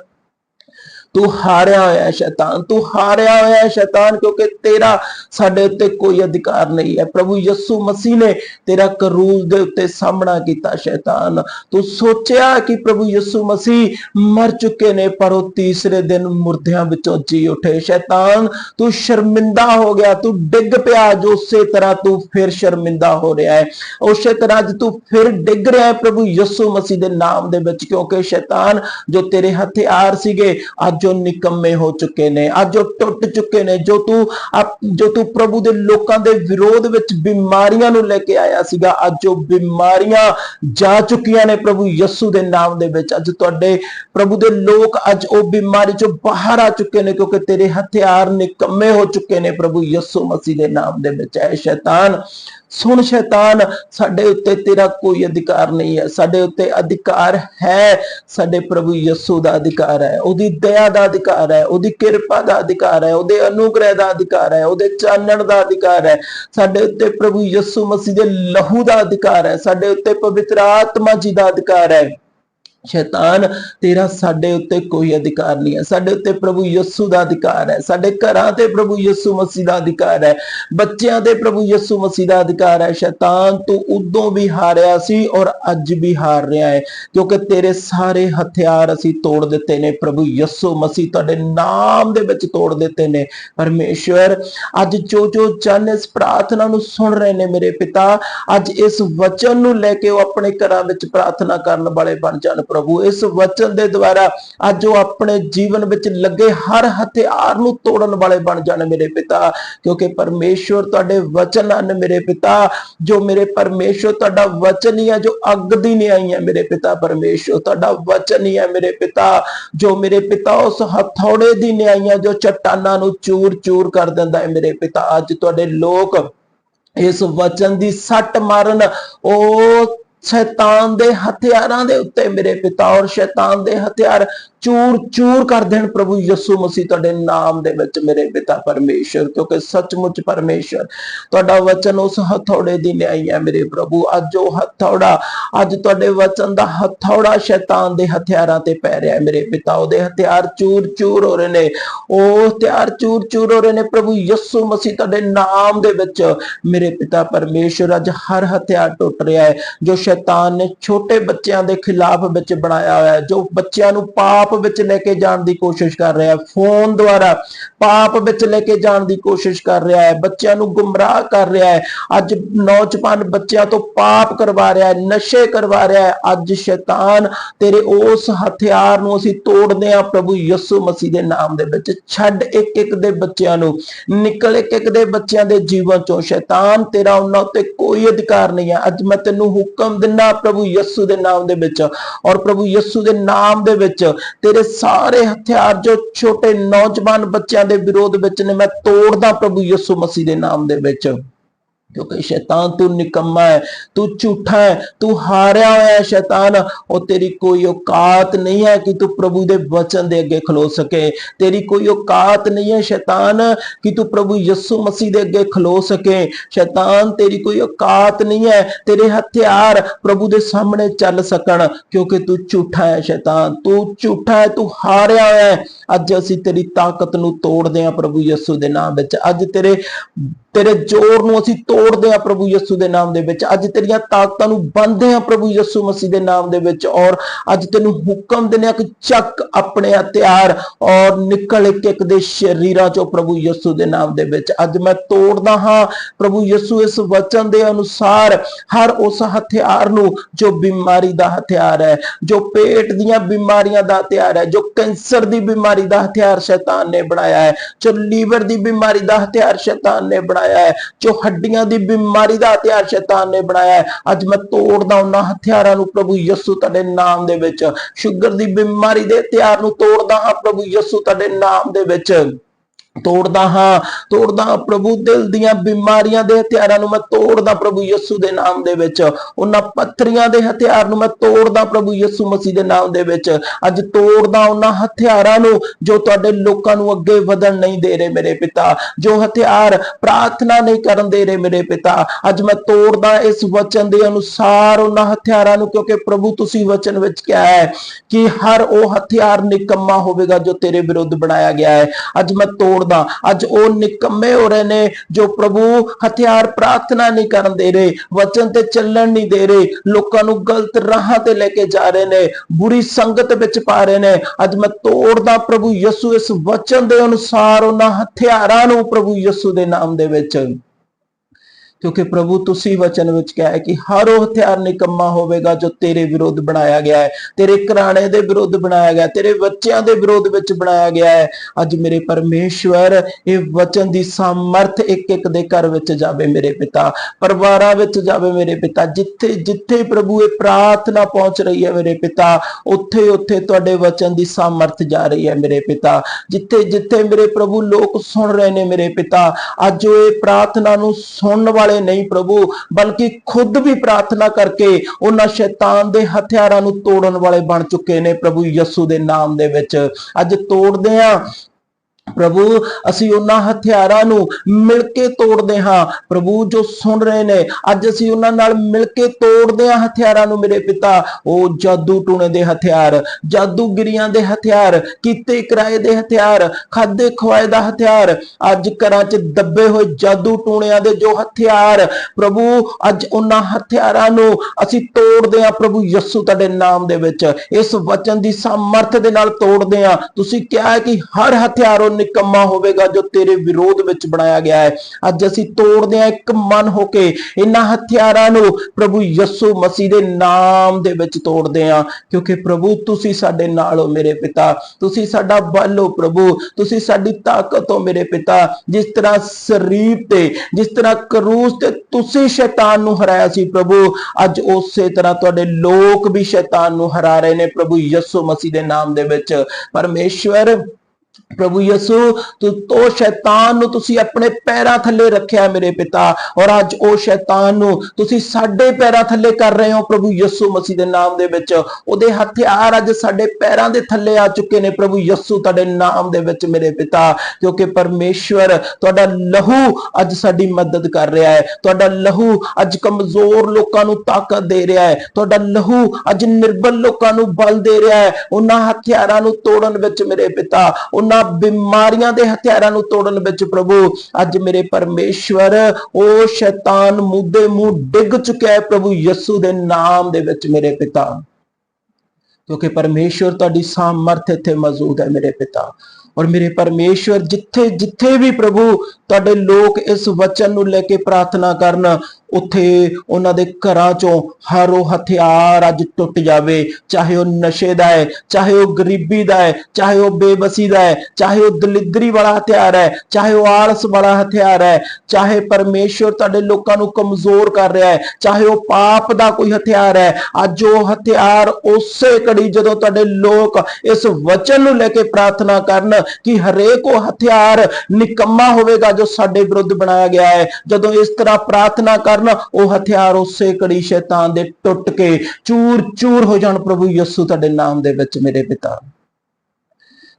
ਤੂੰ ਹਾਰਿਆ ਹੋਇਆ ਸ਼ੈਤਾਨ, ਤੂੰ ਹਾਰਿਆ ਹੋਇਆ ਸ਼ੈਤਾਨ, ਕਿਉਂਕਿ ਤੇਰਾ ਸਾਡੇ ਉੱਤੇ ਕੋਈ ਅਧਿਕਾਰ ਨਹੀਂ ਹੈ। ਪ੍ਰਭੂ ਯਿਸੂ ਮਸੀਹ ਨੇ ਤੇਰਾ ਕਰੂਜ਼ ਦੇ ਉੱਤੇ ਸਾਹਮਣਾ ਕੀਤਾ ਸ਼ੈਤਾਨ। ਤੂੰ ਸੋਚਿਆ ਕਿ ਪ੍ਰਭੂ ਯਿਸੂ ਮਸੀਹ ਮਰ ਚੁੱਕੇ ਨੇ, ਪਰ ਉਹ ਤੀਸਰੇ ਦਿਨ ਮੁਰਦਿਆਂ ਵਿੱਚੋਂ ਜੀ ਉੱਠੇ। ਸ਼ੈਤਾਨ, ਤੂੰ ਸ਼ਰਮਿੰਦਾ ਹੋ ਗਿਆ, ਤੂੰ ਡਿੱਗ ਪਿਆ ਜੋ ਉਸੇ ਤਰ੍ਹਾਂ ਤੂੰ ਫਿਰ ਸ਼ਰਮਿੰਦਾ ਹੋ ਰਿਹਾ ਹੈ। ਉਸੇ ਤਰ੍ਹਾਂ ਅੱਜ ਤੂੰ ਫਿਰ ਡਿੱਗ ਰਿਹਾ ਹੈ ਪ੍ਰਭੂ ਯਿਸੂ ਮਸੀਹ ਦੇ ਨਾਮ ਦੇ ਵਿੱਚ, ਕਿਉਂਕਿ ਸ਼ੈਤਾਨ ਜੋ ਤੇਰੇ ਹਥਿਆਰ ਸੀਗੇ, ਅੱਜ ਉਹ ਨਿਕੰਮੇ ਹੋ ਚੁੱਕੇ ਨੇ, ਅੱਜ ਉਹ ਟੁੱਟ ਚੁੱਕੇ ਨੇ, ਜੋ ਤੂੰ ਜੋ ਤੂੰ ਪ੍ਰਭੂ ਦੇ ਲੋਕਾਂ ਦੇ ਵਿਰੋਧ ਵਿੱਚ ਬਿਮਾਰੀਆਂ ਨੂੰ ਲੈ ਕੇ ਆਇਆ ਸੀਗਾ, ਅੱਜ ਉਹ ਬਿਮਾਰੀਆਂ ਜਾ ਚੁੱਕੀਆਂ ਨੇ ਪ੍ਰਭੂ ਯਿਸੂ ਦੇ ਨਾਮ ਦੇ ਵਿੱਚ। ਅੱਜ ਤੁਹਾਡੇ ਪ੍ਰਭੂ ਦੇ ਲੋਕ ਅੱਜ ਉਹ ਬਿਮਾਰੀ ਚੋਂ ਬਾਹਰ ਆ ਚੁੱਕੇ ਨੇ, ਕਿਉਂਕਿ ਤੇਰੇ ਹਥਿਆਰ ਨਿਕੰਮੇ ਹੋ ਚੁੱਕੇ ਨੇ ਪ੍ਰਭੂ ਯਿਸੂ ਮਸੀਹ ਦੇ ਨਾਮ ਦੇ ਵਿੱਚ। ਐ ਸ਼ੈਤਾਨ ਸੁਣ ਸ਼ੈਤਾਨ, ਸਾਡੇ ਉੱਤੇ ਤੇਰਾ ਕੋਈ ਅਧਿਕਾਰ ਨਹੀਂ ਹੈ, ਸਾਡੇ ਉੱਤੇ ਅਧਿਕਾਰ ਹੈ, ਸਾਡੇ ਪ੍ਰਭੂ ਯਿਸੂ ਦਾ ਅਧਿਕਾਰ ਹੈ, ਉਹਦੀ ਦਇਆ ਦਾ ਅਧਿਕਾਰ ਹੈ, ਉਹਦੀ ਕਿਰਪਾ ਦਾ ਅਧਿਕਾਰ ਹੈ, ਉਹਦੇ ਅਨੁਗ੍ਰਹਿ ਦਾ ਅਧਿਕਾਰ ਹੈ, ਉਹਦੇ ਚਾਨਣ ਦਾ ਅਧਿਕਾਰ ਹੈ, ਸਾਡੇ ਉੱਤੇ ਪ੍ਰਭੂ ਯਿਸੂ ਮਸੀਹ ਦੇ ਲਹੂ ਦਾ ਅਧਿਕਾਰ ਹੈ, ਸਾਡੇ ਉੱਤੇ ਪਵਿੱਤਰ ਆਤਮਾ ਜੀ ਦਾ ਅਧਿਕਾਰ ਹੈ। ਸ਼ੈਤਾਨ, ਤੇਰਾ ਸਾਡੇ ਉੱਤੇ ਕੋਈ ਅਧਿਕਾਰ ਨਹੀਂ ਹੈ। ਸਾਡੇ ਉੱਤੇ ਪ੍ਰਭੂ ਯਿਸੂ ਦਾ ਅਧਿਕਾਰ ਹੈ। ਸਾਡੇ ਘਰਾਂ ਤੇ ਪ੍ਰਭੂ ਯਿਸੂ ਮਸੀਹ ਦਾ ਅਧਿਕਾਰ ਹੈ। ਬੱਚਿਆਂ ਤੇ ਪ੍ਰਭੂ ਯਿਸੂ ਮਸੀਹ ਦਾ ਅਧਿਕਾਰ ਹੈ। ਸ਼ੈਤਾਨ, ਤੂੰ ਉਦੋਂ ਵੀ ਹਾਰਿਆ ਸੀ ਔਰ ਅੱਜ ਵੀ ਹਾਰ ਰਿਹਾ ਹੈ। ਕਿਉਂਕਿ ਤੇਰੇ ਸਾਰੇ ਹਥਿਆਰ ਅਸੀਂ ਤੋੜ ਦਿੱਤੇ ਨੇ। ਪ੍ਰਭੂ ਯਿਸੂ ਮਸੀਹ ਤੁਹਾਡੇ ਨਾਮ ਦੇ ਵਿੱਚ ਤੋੜ ਦਿੱਤੇ ਨੇ। ਪਰਮੇਸ਼ਵਰ, ਅੱਜ ਜੋ ਜੋ ਜਨ ਇਸ ਪ੍ਰਾਰਥਨਾ ਨੂੰ ਸੁਣ ਰਹੇ ਨੇ ਮੇਰੇ ਪਿਤਾ, ਅੱਜ ਇਸ ਵਚਨ ਨੂੰ ਲੈ ਕੇ ਉਹ ਆਪਣੇ ਘਰਾਂ ਵਿੱਚ ਪ੍ਰਾਰਥਨਾ ਕਰਨ ਵਾਲੇ ਬਣ ਜਾਣ। ਪ੍ਰਭੂ, ਇਸ ਵਚਨ ਦੇ ਦੁਆਰਾ ਅੱਜ ਉਹ ਆਪਣੇ ਜੀਵਨ ਵਿੱਚ ਲੱਗੇ ਹਰ ਹਥਿਆਰ ਨੂੰ ਤੋੜਨ ਵਾਲੇ ਬਣ ਜਾਣ ਮੇਰੇ ਪਿਤਾ, ਕਿਉਂਕਿ ਪਰਮੇਸ਼ਵਰ ਤੁਹਾਡੇ ਵਚਨ ਹਨ ਮੇਰੇ ਪਿਤਾ, ਜੋ ਮੇਰੇ ਪਰਮੇਸ਼ਵਰ ਤੁਹਾਡਾ ਵਚਨ ਹੀ ਹੈ, ਜੋ ਅੱਗ ਦੀ ਨਿਆਈ ਹੈ ਮੇਰੇ ਪਿਤਾ ਪਰਮੇਸ਼ਵਰ, ਤੁਹਾਡਾ ਵਚਨ ਹੀ ਹੈ ਮੇਰੇ ਪਿਤਾ, ਜੋ ਮੇਰੇ ਪਿਤਾ ਉਸ ਹਥੌੜੇ ਦੀ ਨਿਆਈ ਹੈ, ਜੋ ਚਟਾਨਾਂ ਨੂੰ ਚੂਰ ਚੂਰ ਕਰ ਦਿੰਦਾ ਹੈ ਮੇਰੇ ਪਿਤਾ। ਅੱਜ ਤੁਹਾਡੇ ਲੋਕ ਇਸ ਵਚਨ ਦੀ ਸੱਟ ਮਾਰਨ, ਉਹ ਸ਼ੈਤਾਨ ਦੇ ਹਥਿਆਰਾਂ ਦੇ ਉੱਤੇ ਮੇਰੇ ਪਿਤਾ ਔਰ ਸ਼ੈਤਾਨ ਦੇ ਹਥਿਆਰ ਚੂਰ ਚੂਰ ਕਰ ਦੇਣ ਪ੍ਰਭੂ ਯਿਸੂ ਮਸੀਹ ਤੁਹਾਡੇ ਨਾਮ ਦੇ ਵਿੱਚ ਮੇਰੇ ਪਿਤਾ ਪਰਮੇਸ਼ਰ, ਕਿਉਂਕਿ ਸੱਚਮੁੱਚ ਪਰਮੇਸ਼ਰ ਤੁਹਾਡਾ ਵਚਨ ਉਸ ਹਥੌੜੇ ਦੀ ਨਿਆਈ ਹੈ ਮੇਰੇ ਪ੍ਰਭੂ। ਅੱਜ ਉਹ ਹਥੌੜਾ, ਅੱਜ ਤੁਹਾਡੇ ਵਚਨ ਦਾ ਹਥੌੜਾ ਸ਼ੈਤਾਨ ਦੇ ਹਥਿਆਰਾਂ ਤੇ ਪੈ ਰਿਹਾ ਹੈ ਮੇਰੇ ਪਿਤਾ। ਉਹਦੇ ਹਥਿਆਰ ਚੂਰ ਚੂਰ ਹੋ ਰਹੇ ਨੇ। ਉਹ ਹਥਿਆਰ ਚੂਰ ਚੂਰ ਹੋ ਰਹੇ ਨੇ ਪ੍ਰਭੂ ਯਿਸੂ ਮਸੀਹ ਤੁਹਾਡੇ ਨਾਮ ਦੇ ਵਿੱਚ। ਮੇਰੇ ਪਿਤਾ ਪਰਮੇਸ਼ਰ, ਅੱਜ ਹਰ ਹਥਿਆਰ ਟੁੱਟ ਰਿਹਾ ਹੈ, ਜੋ ਸ਼ੈਤਾਨ ਨੇ ਛੋਟੇ ਬੱਚਿਆਂ ਦੇ ਖਿਲਾਫ ਵਿੱਚ ਬਣਾਇਆ ਹੋਇਆ ਹੈ, ਜੋ ਬੱਚਿਆਂ ਨੂੰ ਪਾਪ ਵਿੱਚ ਲੈ ਕੇ ਜਾਣ ਦੀ ਕੋਸ਼ਿਸ਼ ਕਰ ਰਿਹਾ ਹੈ, ਫੋਨ ਦੁਆਰਾ ਪਾਪ ਵਿੱਚ ਲੈ ਕੇ ਜਾਣ ਦੀ ਕੋਸ਼ਿਸ਼ ਕਰ ਰਿਹਾ ਹੈ, ਬੱਚਿਆਂ ਨੂੰ ਗੁੰਮਰਾਹ ਕਰ ਰਿਹਾ ਹੈ, ਅੱਜ ਨੌਜਵਾਨ ਬੱਚਿਆਂ ਤੋਂ ਪਾਪ ਕਰਵਾ ਰਿਹਾ ਹੈ, ਨਸ਼ੇ ਕਰਵਾ ਰਿਹਾ ਹੈ, ਅੱਜ ਸ਼ੈਤਾਨ ਤੇਰੇ ਉਸ ਹਥਿਆਰ ਨੂੰ ਅਸੀਂ ਤੋੜਦੇ ਹਾਂ, ਪ੍ਰਭੂ ਯਿਸੂ ਮਸੀਹ ਦੇ ਨਾਮ ਦੇ ਵਿੱਚ, ਛੱਡ ਇੱਕ ਇੱਕ ਦੇ ਬੱਚਿਆਂ ਨੂੰ, ਨਿਕਲ ਇੱਕ ਇੱਕ ਦੇ ਬੱਚਿਆਂ ਦੇ ਜੀਵਨ ਚੋਂ, ਸ਼ੈਤਾਨ ਤੇਰਾ ਉਹਨਾਂ ਉੱਤੇ ਕੋਈ ਅਧਿਕਾਰ ਨਹੀਂ ਹੈ, ਅੱਜ ਮੈਂ ਤੈਨੂੰ ਹੁਕਮ ਦਿੰਦਾ ਪ੍ਰਭੂ ਯਿਸੂ ਦੇ ਨਾਮ ਦੇ ਵਿੱਚ ਔਰ ਪ੍ਰਭੂ ਯਿਸੂ ਦੇ ਨਾਮ ਦੇ ਵਿੱਚ ਤੇਰੇ ਸਾਰੇ ਹਥਿਆਰ ਜੋ ਛੋਟੇ ਨੌਜਵਾਨ ਬੱਚਿਆਂ ਦੇ ਵਿਰੋਧ ਵਿੱਚ ਨੇ, ਮੈਂ ਤੋੜਦਾ ਪ੍ਰਭੂ ਯਿਸੂ ਮਸੀਹ ਦੇ ਨਾਮ ਦੇ ਵਿੱਚ। ਕਿਉਂਕਿ ਸ਼ੈਤਾਨ ਤੂੰ ਨਿਕੰਮਾ ਹੈ, ਤੂੰ ਝੂਠਾ ਹੈ, ਤੂੰ ਹਾਰਿਆ ਹੋਇਆ ਹੈ ਸ਼ੈਤਾਨ, ਉਹ ਤੇਰੀ ਕੋਈ ਔਕਾਤ ਨਹੀਂ ਹੈ ਕਿ ਤੂੰ ਪ੍ਰਭੂ ਦੇ ਵਚਨ ਦੇ ਅੱਗੇ ਖਲੋ ਸਕੇ। ਤੇਰੀ ਕੋਈ ਔਕਾਤ ਨਹੀਂ ਹੈ ਸ਼ੈਤਾਨ ਕਿ ਤੂੰ ਪ੍ਰਭੂ ਯਿਸੂ ਮਸੀਹ ਦੇ ਅੱਗੇ ਖਲੋ ਸਕੇ। ਸ਼ੈਤਾਨ ਤੇਰੀ ਕੋਈ ਔਕਾਤ ਨਹੀਂ ਹੈ, ਤੇਰੇ ਹਥਿਆਰ ਪ੍ਰਭੂ ਦੇ ਸਾਹਮਣੇ ਚੱਲ ਸਕਣ ਕਿਉਂਕਿ ਤੂੰ ਝੂਠਾ ਹੈ ਸ਼ੈਤਾਨ। ਤੂੰ ਝੂਠਾ ਹੈ, ਤੂੰ ਹਾਰਿਆ ਹੋਇਆ ਹੈ। ਅੱਜ ਅਸੀਂ ਤੇਰੀ ਤਾਕਤ ਨੂੰ ਤੋੜਦੇ ਹਾਂ ਪ੍ਰਭੂ ਯਿਸੂ ਦੇ ਨਾਮ ਵਿੱਚ। ਅੱਜ ਤੇਰੇ ਤੇਰੇ ਜ਼ੋਰ ਨੂੰ ਅਸੀਂ ਤੋੜ ਤੋੜਦੇ ਆ ਪ੍ਰਭੂ ਯਿਸੂ ਦੇ ਨਾਮ ਦੇ ਵਿੱਚ। ਅੱਜ ਤੇਰੀਆਂ ਤਾਕਤਾਂ ਨੂੰ ਬੰਨਦੇ ਆ ਪ੍ਰਭੂ ਯਿਸੂ ਮਸੀਹ ਦੇ ਨਾਮ ਦੇ ਵਿੱਚ ਔਰ ਅੱਜ ਤੈਨੂੰ ਹੁਕਮ ਦਿੰਦੇ ਆ ਕਿ ਚੱਕ ਆਪਣੇ ਹਥਿਆਰ ਔਰ ਨਿਕਲ ਇੱਕ ਇੱਕ ਦੇ ਸ਼ਰੀਰਾਂ ਚੋਂ ਪ੍ਰਭੂ ਯਿਸੂ ਦੇ ਨਾਮ ਦੇ ਵਿੱਚ। ਅੱਜ ਮੈਂ ਤੋੜਦਾ ਹਾਂ ਪ੍ਰਭੂ ਯਿਸੂ ਇਸ ਵਚਨ ਦੇ ਅਨੁਸਾਰ ਹਰ ਉਸ ਹਥਿਆਰ ਨੂੰ ਜੋ ਬਿਮਾਰੀ ਦਾ ਹਥਿਆਰ ਹੈ, ਜੋ ਪੇਟ ਦੀਆਂ ਬਿਮਾਰੀਆਂ ਦਾ ਹਥਿਆਰ ਹੈ, ਜੋ ਕੈਂਸਰ ਦੀ ਬਿਮਾਰੀ ਦਾ ਹਥਿਆਰ ਸ਼ੈਤਾਨ ਨੇ ਬਣਾਇਆ ਹੈ, ਜੋ ਲੀਵਰ ਦੀ ਬਿਮਾਰੀ ਦਾ ਹਥਿਆਰ ਸ਼ੈਤਾਨ ਨੇ ਬਣਾਇਆ ਹੈ, ਜੋ ਹੱਡੀਆਂ ਦੀ ਬਿਮਾਰੀ ਦਾ ਹਥਿਆਰ ਸ਼ੈਤਾਨ ਨੇ ਬਣਾਇਆ ਹੈ। ਅੱਜ ਮੈਂ ਤੋੜਦਾ ਉਹਨਾਂ ਹਥਿਆਰਾਂ ਨੂੰ ਪ੍ਰਭੂ ਯਿਸੂ ਤੁਹਾਡੇ ਨਾਮ ਦੇ ਵਿੱਚ। ਸ਼ੂਗਰ ਦੀ ਬਿਮਾਰੀ ਦੇ ਹਥਿਆਰ ਨੂੰ ਤੋੜਦਾ ਹਾਂ ਪ੍ਰਭੂ ਯਿਸੂ ਤੁਹਾਡੇ ਨਾਮ ਦੇ ਵਿੱਚ। ਤੋੜਦਾ ਹਾਂ, ਤੋੜਦਾ ਪ੍ਰਭੂ, ਦਿਲ ਦੀਆਂ ਬਿਮਾਰੀਆਂ ਦੇ ਹਥਿਆਰਾਂ ਨੂੰ ਮੈਂ ਤੋੜਦਾ ਪ੍ਰਭੂ ਯਿਸੂ ਦੇ ਨਾਮ ਦੇ ਵਿੱਚ। ਉਹਨਾਂ ਪੱਥਰੀਆਂ ਦੇ ਹਥਿਆਰ ਨੂੰ ਮੈਂ ਤੋੜਦਾ ਪ੍ਰਭੂ ਯਿਸੂ ਮਸੀਹ ਦੇ ਨਾਮ ਦੇ ਵਿੱਚ। ਅੱਜ ਤੋੜਦਾ ਉਹਨਾਂ ਹਥਿਆਰਾਂ ਨੂੰ ਜੋ ਤੁਹਾਡੇ ਲੋਕਾਂ ਨੂੰ ਅੱਗੇ ਵਧਣ ਨਹੀਂ ਦੇ ਰਹੇ ਮੇਰੇ ਪਿਤਾ। ਜੋ ਹਥਿਆਰ ਪ੍ਰਾਰਥਨਾ ਨਹੀਂ ਕਰਨ ਦੇ ਰਹੇ ਮੇਰੇ ਪਿਤਾ। ਅੱਜ ਮੈਂ ਤੋੜਦਾ ਇਸ ਵਚਨ ਦੇ ਅਨੁਸਾਰ ਉਹਨਾਂ ਹਥਿਆਰਾਂ ਨੂੰ, ਕਿਉਂਕਿ ਪ੍ਰਭੂ ਤੁਸੀਂ ਵਚਨ ਵਿੱਚ ਕਿਹਾ ਹੈ ਕਿ ਹਰ ਉਹ ਹਥਿਆਰ ਨਿਕੰਮਾ ਹੋਵੇਗਾ ਜੋ ਤੇਰੇ ਵਿਰੁੱਧ ਬਣਾਇਆ ਗਿਆ ਹੈ। ਅੱਜ ਮੈਂ ਤੋੜ ਤੋੜਦਾ। ਅੱਜ ਉਹ ਨਿਕੰਮੇ ਹੋ ਰਹੇ ਨੇ, ਜੋ ਪ੍ਰਭੂ ਹਥਿਆਰ ਪ੍ਰਾਰਥਨਾ ਨਹੀਂ ਕਰਨ ਦੇ ਰਹੇ, ਵਚਨ ਤੇ ਚੱਲਣ ਨਹੀਂ ਦੇ ਰਹੇ, ਲੋਕਾਂ ਨੂੰ ਗਲਤ ਰਾਹਾਂ ਤੇ ਲੈ ਕੇ ਜਾ ਰਹੇ ਨੇ, ਬੁਰੀ ਸੰਗਤ ਵਿੱਚ ਪਾ ਰਹੇ ਨੇ। ਅੱਜ ਮੈਂ ਤੋੜਦਾ ਪ੍ਰਭੂ ਯਿਸੂ, ਇਸ ਵਚਨ ਦੇ ਅਨੁਸਾਰ ਉਹਨਾਂ ਹਥਿਆਰਾਂ ਨੂੰ ਪ੍ਰਭੂ ਯਿਸੂ ਦੇ ਨਾਮ ਦੇ ਵਿੱਚ। ਕਿਉਂਕਿ ਪ੍ਰਭੂ, ਤੁਸੀਂ ਵਚਨ ਵਿੱਚ ਕਿਹਾ ਹੈ ਕਿ ਹਰ ਉਹ ਹਥਿਆਰ ਨਿਕੰਮਾ ਹੋਵੇਗਾ ਜੋ ਤੇਰੇ ਵਿਰੁੱਧ ਬਣਾਇਆ ਗਿਆ ਹੈ। ਤੇਰੇ ਘਰਾਣੇ ਦੇ ਵਿਰੁੱਧ ਬਣਾਇਆ ਗਿਆ ਤੇਰੇ ਬੱਚਿਆਂ ਦੇ ਵਿਰੋਧ ਵਿੱਚ ਬਣਾਇਆ ਗਿਆ ਹੈ। ਅੱਜ ਮੇਰੇ ਪਰਮੇਸ਼ਵਰ, ਇਹ ਵਚਨ ਦੀ ਸਮਰਥ ਇੱਕ ਇੱਕ ਦੇ ਘਰ ਵਿੱਚ ਜਾਵੇ ਮੇਰੇ ਪਿਤਾ, ਪਰਿਵਾਰਾਂ ਵਿੱਚ ਜਾਵੇ ਮੇਰੇ ਪਿਤਾ, ਜਿੱਥੇ ਜਿੱਥੇ ਪ੍ਰਭੂ ਇਹ ਪ੍ਰਾਰਥਨਾ ਪਹੁੰਚ ਰਹੀ ਹੈ ਮੇਰੇ ਪਿਤਾ, ਉੱਥੇ ਉੱਥੇ ਤੁਹਾਡੇ ਵਚਨ ਦੀ ਸਮਰਥ ਜਾ ਰਹੀ ਹੈ ਮੇਰੇ ਪਿਤਾ। ਜਿੱਥੇ ਜਿੱਥੇ ਮੇਰੇ ਪ੍ਰਭੂ ਲੋਕ ਸੁਣ ਰਹੇ ਨੇ ਮੇਰੇ ਪਿਤਾ, ਅੱਜ ਉਹ ਇਹ ਪ੍ਰਾਰਥਨਾ ਨੂੰ ਸੁਣਨ ਵਾਲੇ ਨਹੀਂ ਪ੍ਰਭੂ, ਬਲਕਿ ਖੁਦ ਵੀ ਪ੍ਰਾਰਥਨਾ ਕਰਕੇ ਉਹਨਾਂ ਸ਼ੈਤਾਨ ਦੇ ਹਥਿਆਰਾਂ ਨੂੰ ਤੋੜਨ ਵਾਲੇ ਬਣ ਚੁੱਕੇ ਨੇ ਪ੍ਰਭੂ ਯਿਸੂ ਦੇ ਨਾਮ ਦੇ ਵਿੱਚ। ਅੱਜ ਤੋੜਦੇ ਆ ਪ੍ਰਭੂ, ਅਸੀਂ ਉਹਨਾਂ ਹਥਿਆਰਾਂ ਨੂੰ ਮਿਲ ਕੇ ਤੋੜਦੇ ਹਾਂ। ਪ੍ਰਭੂ, ਜੋ ਸੁਣ ਰਹੇ ਨੇ, ਅੱਜ ਅਸੀਂ ਉਹਨਾਂ ਨਾਲ ਮਿਲ ਕੇ ਤੋੜਦੇ ਹਾਂ ਹਥਿਆਰਾਂ ਨੂੰ ਮੇਰੇ ਪਿਤਾ। ਉਹ ਜਾਦੂ ਟੂਣੇ ਦੇ ਹਥਿਆਰ, ਜਾਦੂਗਿਰੀਆਂ ਦੇ ਹਥਿਆਰ, ਕੀਤੇ ਕਿਰਾਏ ਦੇ ਹਥਿਆਰ, ਖਾਦੇ ਖਵਾਏ ਦਾ ਹਥਿਆਰ, ਅੱਜ ਘਰਾਂ 'ਚ ਦੱਬੇ ਹੋਏ ਜਾਦੂ ਟੂਣਿਆਂ ਦੇ ਜੋ ਹਥਿਆਰ, ਪ੍ਰਭੂ, ਅੱਜ ਉਹਨਾਂ ਹਥਿਆਰਾਂ ਨੂੰ ਅਸੀਂ ਤੋੜਦੇ ਹਾਂ। ਪ੍ਰਭੂ ਯਿਸੂ ਤੁਹਾਡੇ ਨਾਮ ਦੇ ਵਿੱਚ, ਇਸ ਵਚਨ ਦੀ ਸਮਰਥ ਦੇ ਨਾਲ ਤੋੜਦੇ ਹਾਂ। ਤੁਸੀਂ ਕਿਹਾ ਹੈ ਕਿ ਹਰ ਹਥਿਆਰ ਉਹ ਨਿਕੰਮਾ ਹੋਵੇਗਾ, ਜੋ ਤੇਰੇ ਵਿਰੋਧ ਵਿੱਚ ਬਣਾਇਆ ਗਿਆ ਹੈ। ਅੱਜ ਅਸੀਂ ਤੋੜਦੇ ਹਾਂ ਇੱਕ ਮਨ ਹੋ ਕੇ ਇਹਨਾਂ ਹਥਿਆਰਾਂ ਨੂੰ। ਪ੍ਰਭੂ ਯਿਸੂ ਮਸੀਹ ਦੇ ਨਾਮ ਦੇ ਵਿੱਚ ਤੋੜਦੇ ਹਾਂ। ਕਿਉਂਕਿ ਪ੍ਰਭੂ, ਤੁਸੀਂ ਸਾਡੇ ਨਾਲ ਹੋ ਮੇਰੇ ਪਿਤਾ। ਤੁਸੀਂ ਸਾਡਾ ਬਲ ਹੋ ਪ੍ਰਭੂ। ਤੁਸੀਂ ਸਾਡੀ ਤਾਕਤ ਹੋ ਮੇਰੇ ਪਿਤਾ। ਜਿਸ ਤਰ੍ਹਾਂ ਸਰੀਰ ਤੇ, ਜਿਸ ਤਰ੍ਹਾਂ ਕਰੂਸ ਤੇ ਤੁਸੀਂ ਸ਼ੈਤਾਨ ਨੂੰ ਹਰਾਇਆ ਸੀ ਪ੍ਰਭੂ, ਅੱਜ ਉਸੇ ਤਰ੍ਹਾਂ ਤੁਹਾਡੇ ਲੋਕ ਵੀ ਸ਼ੈਤਾਨ ਨੂੰ ਹਰਾ ਰਹੇ ਨੇ ਪ੍ਰਭੂ ਯਿਸੂ ਮਸੀਹ ਦੇ ਨਾਮ ਦੇ ਵਿੱਚ। ਪਰਮੇਸ਼ਵਰ ਪ੍ਰਭੂ ਯਿਸੂ, ਤੂੰ ਤੋ ਸ਼ੈਤਾਨ ਨੂੰ ਤੁਸੀਂ ਆਪਣੇ ਪੈਰਾਂ ਥੱਲੇ ਰੱਖਿਆ ਮੇਰੇ ਪਿਤਾ, ਔਰ ਅੱਜ ਉਹ ਸ਼ੈਤਾਨ ਨੂੰ ਤੁਸੀਂ ਸਾਡੇ ਪੈਰਾਂ ਥੱਲੇ ਕਰ ਰਹੇ ਹੋ ਪ੍ਰਭੂ ਯਿਸੂ ਮਸੀਹ ਦੇ ਨਾਮ ਦੇ ਵਿੱਚ। ਉਹਦੇ ਹਥਿਆਰ ਅੱਜ ਸਾਡੇ ਪੈਰਾਂ ਦੇ ਥੱਲੇ ਆ ਚੁੱਕੇ ਨੇ ਪ੍ਰਭੂ ਯਿਸੂ ਤੁਹਾਡੇ ਨਾਮ ਦੇ ਵਿੱਚ ਮੇਰੇ ਪਿਤਾ, ਕਿਉਂਕਿ ਪਰਮੇਸ਼ਵਰ ਤੁਹਾਡਾ ਲਹੂ ਅੱਜ ਸਾਡੀ ਮਦਦ ਕਰ ਰਿਹਾ ਹੈ। ਤੁਹਾਡਾ ਲਹੂ ਅੱਜ ਕਮਜ਼ੋਰ ਲੋਕਾਂ ਨੂੰ ਤਾਕਤ ਦੇ ਰਿਹਾ ਹੈ। ਤੁਹਾਡਾ ਲਹੂ ਅੱਜ ਨਿਰਬਲ ਲੋਕਾਂ ਨੂੰ ਬਲ ਦੇ ਰਿਹਾ ਹੈ। ਉਹਨਾਂ ਹਥਿਆਰਾਂ ਨੂੰ ਤੋੜਨ ਵਿੱਚ ਮੇਰੇ ਪਿਤਾ ਉਹਨਾਂ ਬਿਮਾਰੀਆਂ ਦੇ ਹਥਿਆਰਾਂ ਨੂੰ ਤੋੜਨ ਵਿੱਚ ਪ੍ਰਭੂ, ਅੱਜ ਮੇਰੇ ਪਰਮੇਸ਼ਵਰ, ਉਹ ਸ਼ੈਤਾਨ ਮੁੱਦੇ ਮੂੰਹ ਡਿੱਗ ਚੁੱਕਿਆ ਹੈ ਪ੍ਰਭੂ ਯਿਸੂ ਦੇ ਨਾਮ ਦੇ ਵਿੱਚ ਮੇਰੇ ਪਿਤਾ। ਕਿਉਂਕਿ ਪਰਮੇਸ਼ਵਰ ਤੁਹਾਡੀ ਸਾਮਰਥ ਇੱਥੇ ਮੌਜੂਦ ਹੈ ਮੇਰੇ ਪਿਤਾ। ਔਰ ਮੇਰੇ ਪਰਮੇਸ਼ਵਰ ਜਿੱਥੇ ਜਿੱਥੇ ਵੀ ਪ੍ਰਭੂ ਤੁਹਾਡੇ ਲੋਕ ਇਸ ਵਚਨ ਨੂੰ ਲੈ ਕੇ ਪ੍ਰਾਰਥਨਾ ਕਰਨ ਉੱਥੇ ਉਹਨਾਂ ਦੇ ਘਰਾਂ ਚੋਂ ਹਰ ਉਹ ਹਥਿਆਰ ਅੱਜ ਟੁੱਟ ਜਾਵੇ, ਚਾਹੇ ਉਹ ਨਸ਼ੇ ਦਾ ਹੈ, ਚਾਹੇ ਉਹ ਗਰੀਬੀ ਦਾ ਹੈ, ਚਾਹੇ ਉਹ ਬੇਬਸੀ ਦਾ ਹੈ, ਚਾਹੇ ਉਹ ਦਲਿਦਰੀ ਵਾਲਾ ਹਥਿਆਰ ਹੈ, ਚਾਹੇ ਉਹ ਆਲਸ ਵਾਲਾ ਹਥਿਆਰ ਹੈ, ਚਾਹੇ ਪਰਮੇਸ਼ਵਰ ਤੁਹਾਡੇ ਲੋਕਾਂ ਨੂੰ ਕਮਜ਼ੋਰ ਕਰ ਰਿਹਾ ਹੈ, ਚਾਹੇ ਉਹ ਪਾਪ ਦਾ ਕੋਈ ਹਥਿਆਰ ਹੈ, ਅੱਜ ਉਹ ਹਥਿਆਰ ਉਸੇ ਘੜੀ ਜਦੋਂ ਤੁਹਾਡੇ ਲੋਕ ਇਸ ਵਚਨ ਨੂੰ ਲੈ ਕੇ ਪ੍ਰਾਰਥਨਾ ਕਰਨ ਕਿ ਹਰੇਕ ਉਹ ਹਥਿਆਰ ਨਿਕੰਮਾ ਹੋਵੇਗਾ ਜੋ ਸਾਡੇ ਵਿਰੁੱਧ ਬਣਾਇਆ ਗਿਆ ਹੈ, ਜਦੋਂ ਇਸ ਤਰ੍ਹਾਂ ਪ੍ਰਾਰਥਨਾ ਕਰ ਕਰਨ, ਉਹ ਹਥਿਆਰ ਉਸੇ ਕੜੀ ਸ਼ੈਤਾਨ ਦੇ ਟੁੱਟ ਕੇ ਚੂਰ ਚੂਰ ਹੋ ਜਾਣ। ਪ੍ਰਭੂ ਯਿਸੂ ਤੁਹਾਡੇ ਨਾਮ ਦੇ ਵਿੱਚ ਮੇਰੇ ਪਿਤਾ।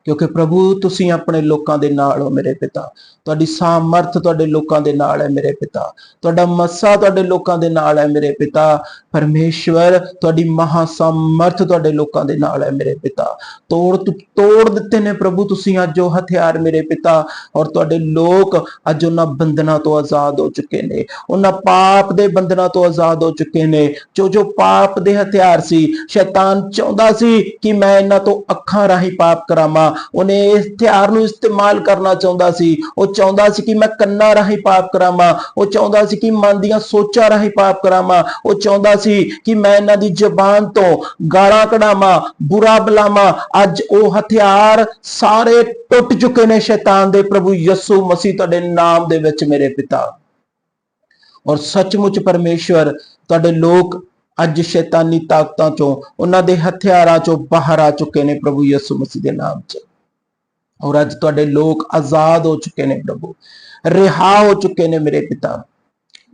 ਕਿਉਂਕਿ ਪ੍ਰਭੂ ਤੁਸੀਂ ਆਪਣੇ ਲੋਕਾਂ ਦੇ ਨਾਲ ਹੋ ਮੇਰੇ ਪਿਤਾ। ਤੁਹਾਡੀ ਸਾਮਰਥ ਤੁਹਾਡੇ ਲੋਕਾਂ ਦੇ ਨਾਲ ਹੈ ਮੇਰੇ ਪਿਤਾ। ਤੁਹਾਡਾ ਮੱਸਾ ਤੁਹਾਡੇ ਲੋਕਾਂ ਦੇ ਨਾਲ ਹੈ ਮੇਰੇ ਪਿਤਾ। ਪਰਮੇਸ਼ਵਰ ਤੁਹਾਡੀ ਮਹਾ ਸਮਰਥ ਤੁਹਾਡੇ ਲੋਕਾਂ ਦੇ ਨਾਲ ਹੈ ਮੇਰੇ ਪਿਤਾ। ਤੋੜ ਤੋੜ ਦਿੱਤੇ ਨੇ ਪ੍ਰਭੂ ਤੁਸੀਂ ਅੱਜ ਉਹ ਹਥਿਆਰ ਮੇਰੇ ਪਿਤਾ ਔਰ ਤੁਹਾਡੇ ਲੋਕ ਅੱਜ ਉਹਨਾਂ ਬੰਧਨਾਂ ਤੋਂ ਆਜ਼ਾਦ ਹੋ ਚੁੱਕੇ ਨੇ। ਉਹਨਾਂ ਪਾਪ ਦੇ ਬੰਧਨਾਂ ਤੋਂ ਆਜ਼ਾਦ ਹੋ ਚੁੱਕੇ ਨੇ। ਜੋ ਜੋ ਪਾਪ ਦੇ ਹਥਿਆਰ ਸੀ, ਸ਼ੈਤਾਨ ਚਾਹੁੰਦਾ ਸੀ ਕਿ ਮੈਂ ਇਹਨਾਂ ਤੋਂ ਅੱਖਾਂ ਰਾਹੀਂ ਪਾਪ ਕਰਾਵਾਂ। ਉਹਨੇ ਇਸ ਹਥਿਆਰ ਨੂੰ ਇਸਤੇਮਾਲ ਕਰਨਾ ਚਾਹੁੰਦਾ ਸੀ। ਉਹ ਚਾਹੁੰਦਾ ਸੀ ਕਿ ਮੈਂ ਕੰਨਾਂ ਰਾਹੀਂ ਪਾਪ ਕਰਾਵਾਂ, ਉਹ ਚਾਹੁੰਦਾ ਸੀ ਕਿ ਮਨ ਦੀਆਂ ਸੋਚਾਂ ਰਾਹੀਂ ਪਾਪ ਕਰਾਵਾਂ, ਉਹ ਚਾਹੁੰਦਾ ਸੀ ਕਿ ਮੈਂ ਇਹਨਾਂ ਦੀ ਜ਼ਬਾਨ ਤੋਂ ਗਾਲਾਂ ਕਢਾਵਾਂ, ਬੁਰਾ ਬੁਲਾਵਾਂ। ਅੱਜ ਉਹ ਹਥਿਆਰ ਸਾਰੇ ਟੁੱਟ ਚੁੱਕੇ ਨੇ ਸ਼ੈਤਾਨ ਦੇ ਪ੍ਰਭੂ ਯਿਸੂ ਮਸੀਹ ਤੁਹਾਡੇ ਨਾਮ ਦੇ ਵਿੱਚ ਮੇਰੇ ਪਿਤਾ। ਔਰ ਸੱਚਮੁੱਚ ਪਰਮੇਸ਼ਵਰ, ਤੁਹਾਡੇ ਲੋਕ ਅੱਜ ਸ਼ੈਤਾਨੀ ਤਾਕਤਾਂ ਚੋਂ, ਉਹਨਾਂ ਦੇ ਹਥਿਆਰਾਂ ਚੋਂ ਬਾਹਰ ਆ ਚੁੱਕੇ ਨੇ ਪ੍ਰਭੂ ਯਿਸੂ ਮਸੀਹ ਦੇ ਨਾਮ 'ਚ। ਔਰ ਅੱਜ ਤੁਹਾਡੇ ਲੋਕ ਆਜ਼ਾਦ ਹੋ ਚੁੱਕੇ ਨੇ ਪ੍ਰਭੂ। ਰਿਹਾ ਹੋ ਚੁੱਕੇ ਨੇ ਮੇਰੇ ਪਿਤਾ।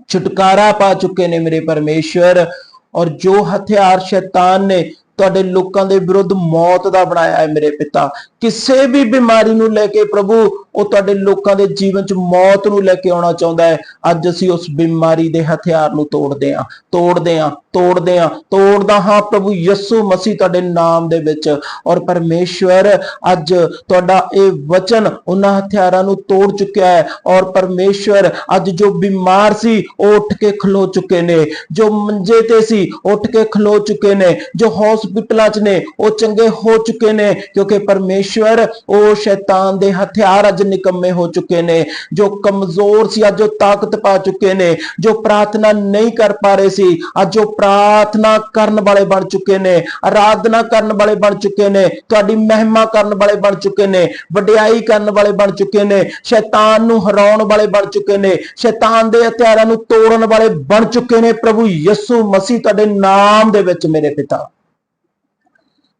ਛੁਟਕਾਰਾ ਪਾ ਚੁੱਕੇ ਨੇ ਮੇਰੇ ਪਰਮੇਸ਼ਵਰ। ਔਰ ਜੋ ਹਥਿਆਰ ਸ਼ੈਤਾਨ ਨੇ ਤੁਹਾਡੇ ਲੋਕਾਂ ਦੇ ਵਿਰੁੱਧ ਮੌਤ ਦਾ ਬਣਾਇਆ ਹੈ ਮੇਰੇ ਪਿਤਾ। ਕਿਸੇ ਵੀ ਬਿਮਾਰੀ ਨੂੰ ਲੈ ਕੇ ਪ੍ਰਭੂ, ਉਹ ਤੁਹਾਡੇ ਲੋਕਾਂ ਦੇ ਜੀਵਨ 'ਚ ਮੌਤ ਨੂੰ ਲੈ ਕੇ ਆਉਣਾ ਚਾਹੁੰਦਾ ਹੈ। ਅੱਜ ਅਸੀਂ ਉਸ ਬਿਮਾਰੀ ਦੇ ਹਥਿਆਰ ਨੂੰ ਤੋੜਦੇ ਹਾਂ ਤੋੜਦੇ ਹਾਂ। ਤੋੜਦੇ ਹਾਂ। ਤੋੜਦਾ ਹਾਂ ਪ੍ਰਭੂ ਯਿਸੂ ਮਸੀਹ ਤੁਹਾਡੇ ਨਾਮ ਦੇ ਵਿੱਚ। ਔਰ ਪਰਮੇਸ਼ਵਰ ਅੱਜ ਤੁਹਾਡਾ ਇਹ ਵਚਨ ਉਹਨਾਂ ਹਥਿਆਰਾਂ ਨੂੰ ਤੋੜ ਚੁੱਕਿਆ ਹੈ। ਔਰ ਪਰਮੇਸ਼ਵਰ ਅੱਜ ਜੋ ਬਿਮਾਰ ਸੀ, ਉਹ ਉੱਠ ਕੇ ਖਲੋ ਚੁੱਕੇ ਨੇ। ਜੋ ਮੰਜੇ ਤੇ ਸੀ ਉੱਠ ਕੇ ਖਲੋ ਚੁੱਕੇ ਨੇ। ਜੋ ਹਸਪੀਟਲਾਂ 'ਚ ਨੇ, ਉਹ ਚੰਗੇ ਹੋ ਚੁੱਕੇ ਨੇ। ਕਿਉਂਕਿ ਪਰਮੇਸ਼ਵਰ ਉਹ ਸ਼ੈਤਾਨ ਦੇ ਹਥਿਆਰ ਅੱਜ ਨਿਕੰਮੇ ਹੋ ਚੁੱਕੇ ਨੇ। ਜੋ ਕਮਜ਼ੋਰ ਸੀ, ਅੱਜ ਉਹ ਤਾਕਤ ਪਾ ਚੁੱਕੇ ਨੇ। ਜੋ ਪ੍ਰਾਰਥਨਾ ਨਹੀਂ ਕਰ ਪਾ ਰਹੇ ਸੀ, ਅੱਜ ਉਹ ਪ੍ਰਾਰਥਨਾ ਕਰਨ ਵਾਲੇ ਬਣ ਚੁੱਕੇ ਨੇ, ਆਰਾਧਨਾ ਕਰਨ ਵਾਲੇ ਬਣ ਚੁੱਕੇ ਨੇ, ਤੁਹਾਡੀ ਮਹਿਮਾ ਕਰਨ ਵਾਲੇ ਬਣ ਚੁੱਕੇ ਨੇ, ਵਡਿਆਈ ਕਰਨ ਵਾਲੇ ਬਣ ਚੁੱਕੇ ਨੇ, ਸ਼ੈਤਾਨ ਨੂੰ ਹਰਾਉਣ ਵਾਲੇ ਬਣ ਚੁੱਕੇ ਨੇ, ਸ਼ੈਤਾਨ ਦੇ ਹਥਿਆਰਾਂ ਨੂੰ ਤੋੜਨ ਵਾਲੇ ਬਣ ਚੁੱਕੇ ਨੇ, ਪ੍ਰਭੂ ਯਿਸੂ ਮਸੀਹ ਤੁਹਾਡੇ ਨਾਮ ਦੇ ਵਿੱਚ ਮੇਰੇ ਪਿਤਾ।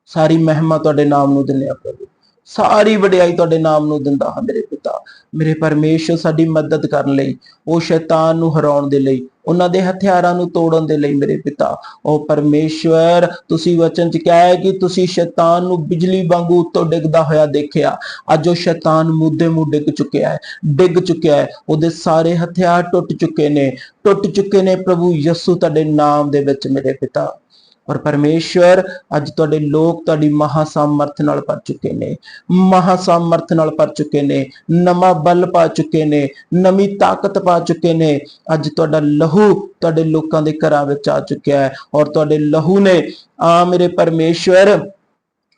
ਸਾਰੀ ਮਹਿਮਾ ਤੁਹਾਡੇ ਨਾਮ ਨੂੰ ਦਿੰਦੇ ਆ ਪ੍ਰਭੂ। ਸਾਰੀ ਵਡਿਆਈ ਤੁਹਾਡੇ ਨਾਮ ਨੂੰ ਦਿੰਦਾ ਹਾਂ ਮੇਰੇ ਪਿਤਾ। ਮੇਰੇ ਪਰਮੇਸ਼ਰ ਸਾਡੀ ਮਦਦ ਕਰਨ ਲਈ, ਉਹ ਸ਼ੈਤਾਨ ਨੂੰ ਹਰਾਉਣ ਦੇ ਲਈ, ਉਹਨਾਂ ਦੇ ਹਥਿਆਰਾਂ ਨੂੰ ਤੋੜਨ ਦੇ ਲਈ ਮੇਰੇ ਪਿਤਾ। ਉਹ ਪਰਮੇਸ਼ਵਰ ਤੁਸੀਂ ਵਚਨ ਚ ਕਿਹਾ ਹੈ ਕਿ ਤੁਸੀਂ ਸ਼ੈਤਾਨ ਨੂੰ ਬਿਜਲੀ ਵਾਂਗੂ ਉੱਤੋਂ ਡਿੱਗਦਾ ਹੋਇਆ ਦੇਖਿਆ। ਅੱਜ ਉਹ ਸ਼ੈਤਾਨ ਮੁੱਦੇ ਮੂੰਹ ਡਿੱਗ ਚੁੱਕਿਆ ਹੈ, ਡਿੱਗ ਚੁੱਕਿਆ ਹੈ। ਉਹਦੇ ਸਾਰੇ ਹਥਿਆਰ ਟੁੱਟ ਚੁੱਕੇ ਨੇ, ਟੁੱਟ ਚੁੱਕੇ ਨੇ ਪ੍ਰਭੂ ਯਿਸੂ ਤੁਹਾਡੇ ਨਾਮ ਦੇ ਵਿੱਚ ਮੇਰੇ ਪਿਤਾ। ਔਰ ਪਰਮੇਸ਼ਵਰ ਅੱਜ ਤੁਹਾਡੇ ਲੋਕ ਤੁਹਾਡੀ ਮਹਾ ਸਾਮਰਥ ਨਾਲ ਭਰ ਚੁੱਕੇ ਨੇ ਮਹਾ ਸਾਮਰਥ ਨਾਲ ਭਰ ਚੁੱਕੇ ਨੇ, ਨਵਾਂ ਬਲ ਪਾ ਚੁੱਕੇ ਨੇ, ਨਵੀਂ ਤਾਕਤ ਪਾ ਚੁੱਕੇ ਨੇ, ਅੱਜ ਤੁਹਾਡਾ ਲਹੂ ਤੁਹਾਡੇ ਲੋਕਾਂ ਦੇ ਘਰਾਂ ਵਿੱਚ ਆ ਚੁੱਕਿਆ ਹੈ ਔਰ ਤੁਹਾਡੇ ਲਹੂ ਨੇ, ਆ ਮੇਰੇ ਪਰਮੇਸ਼ਵਰ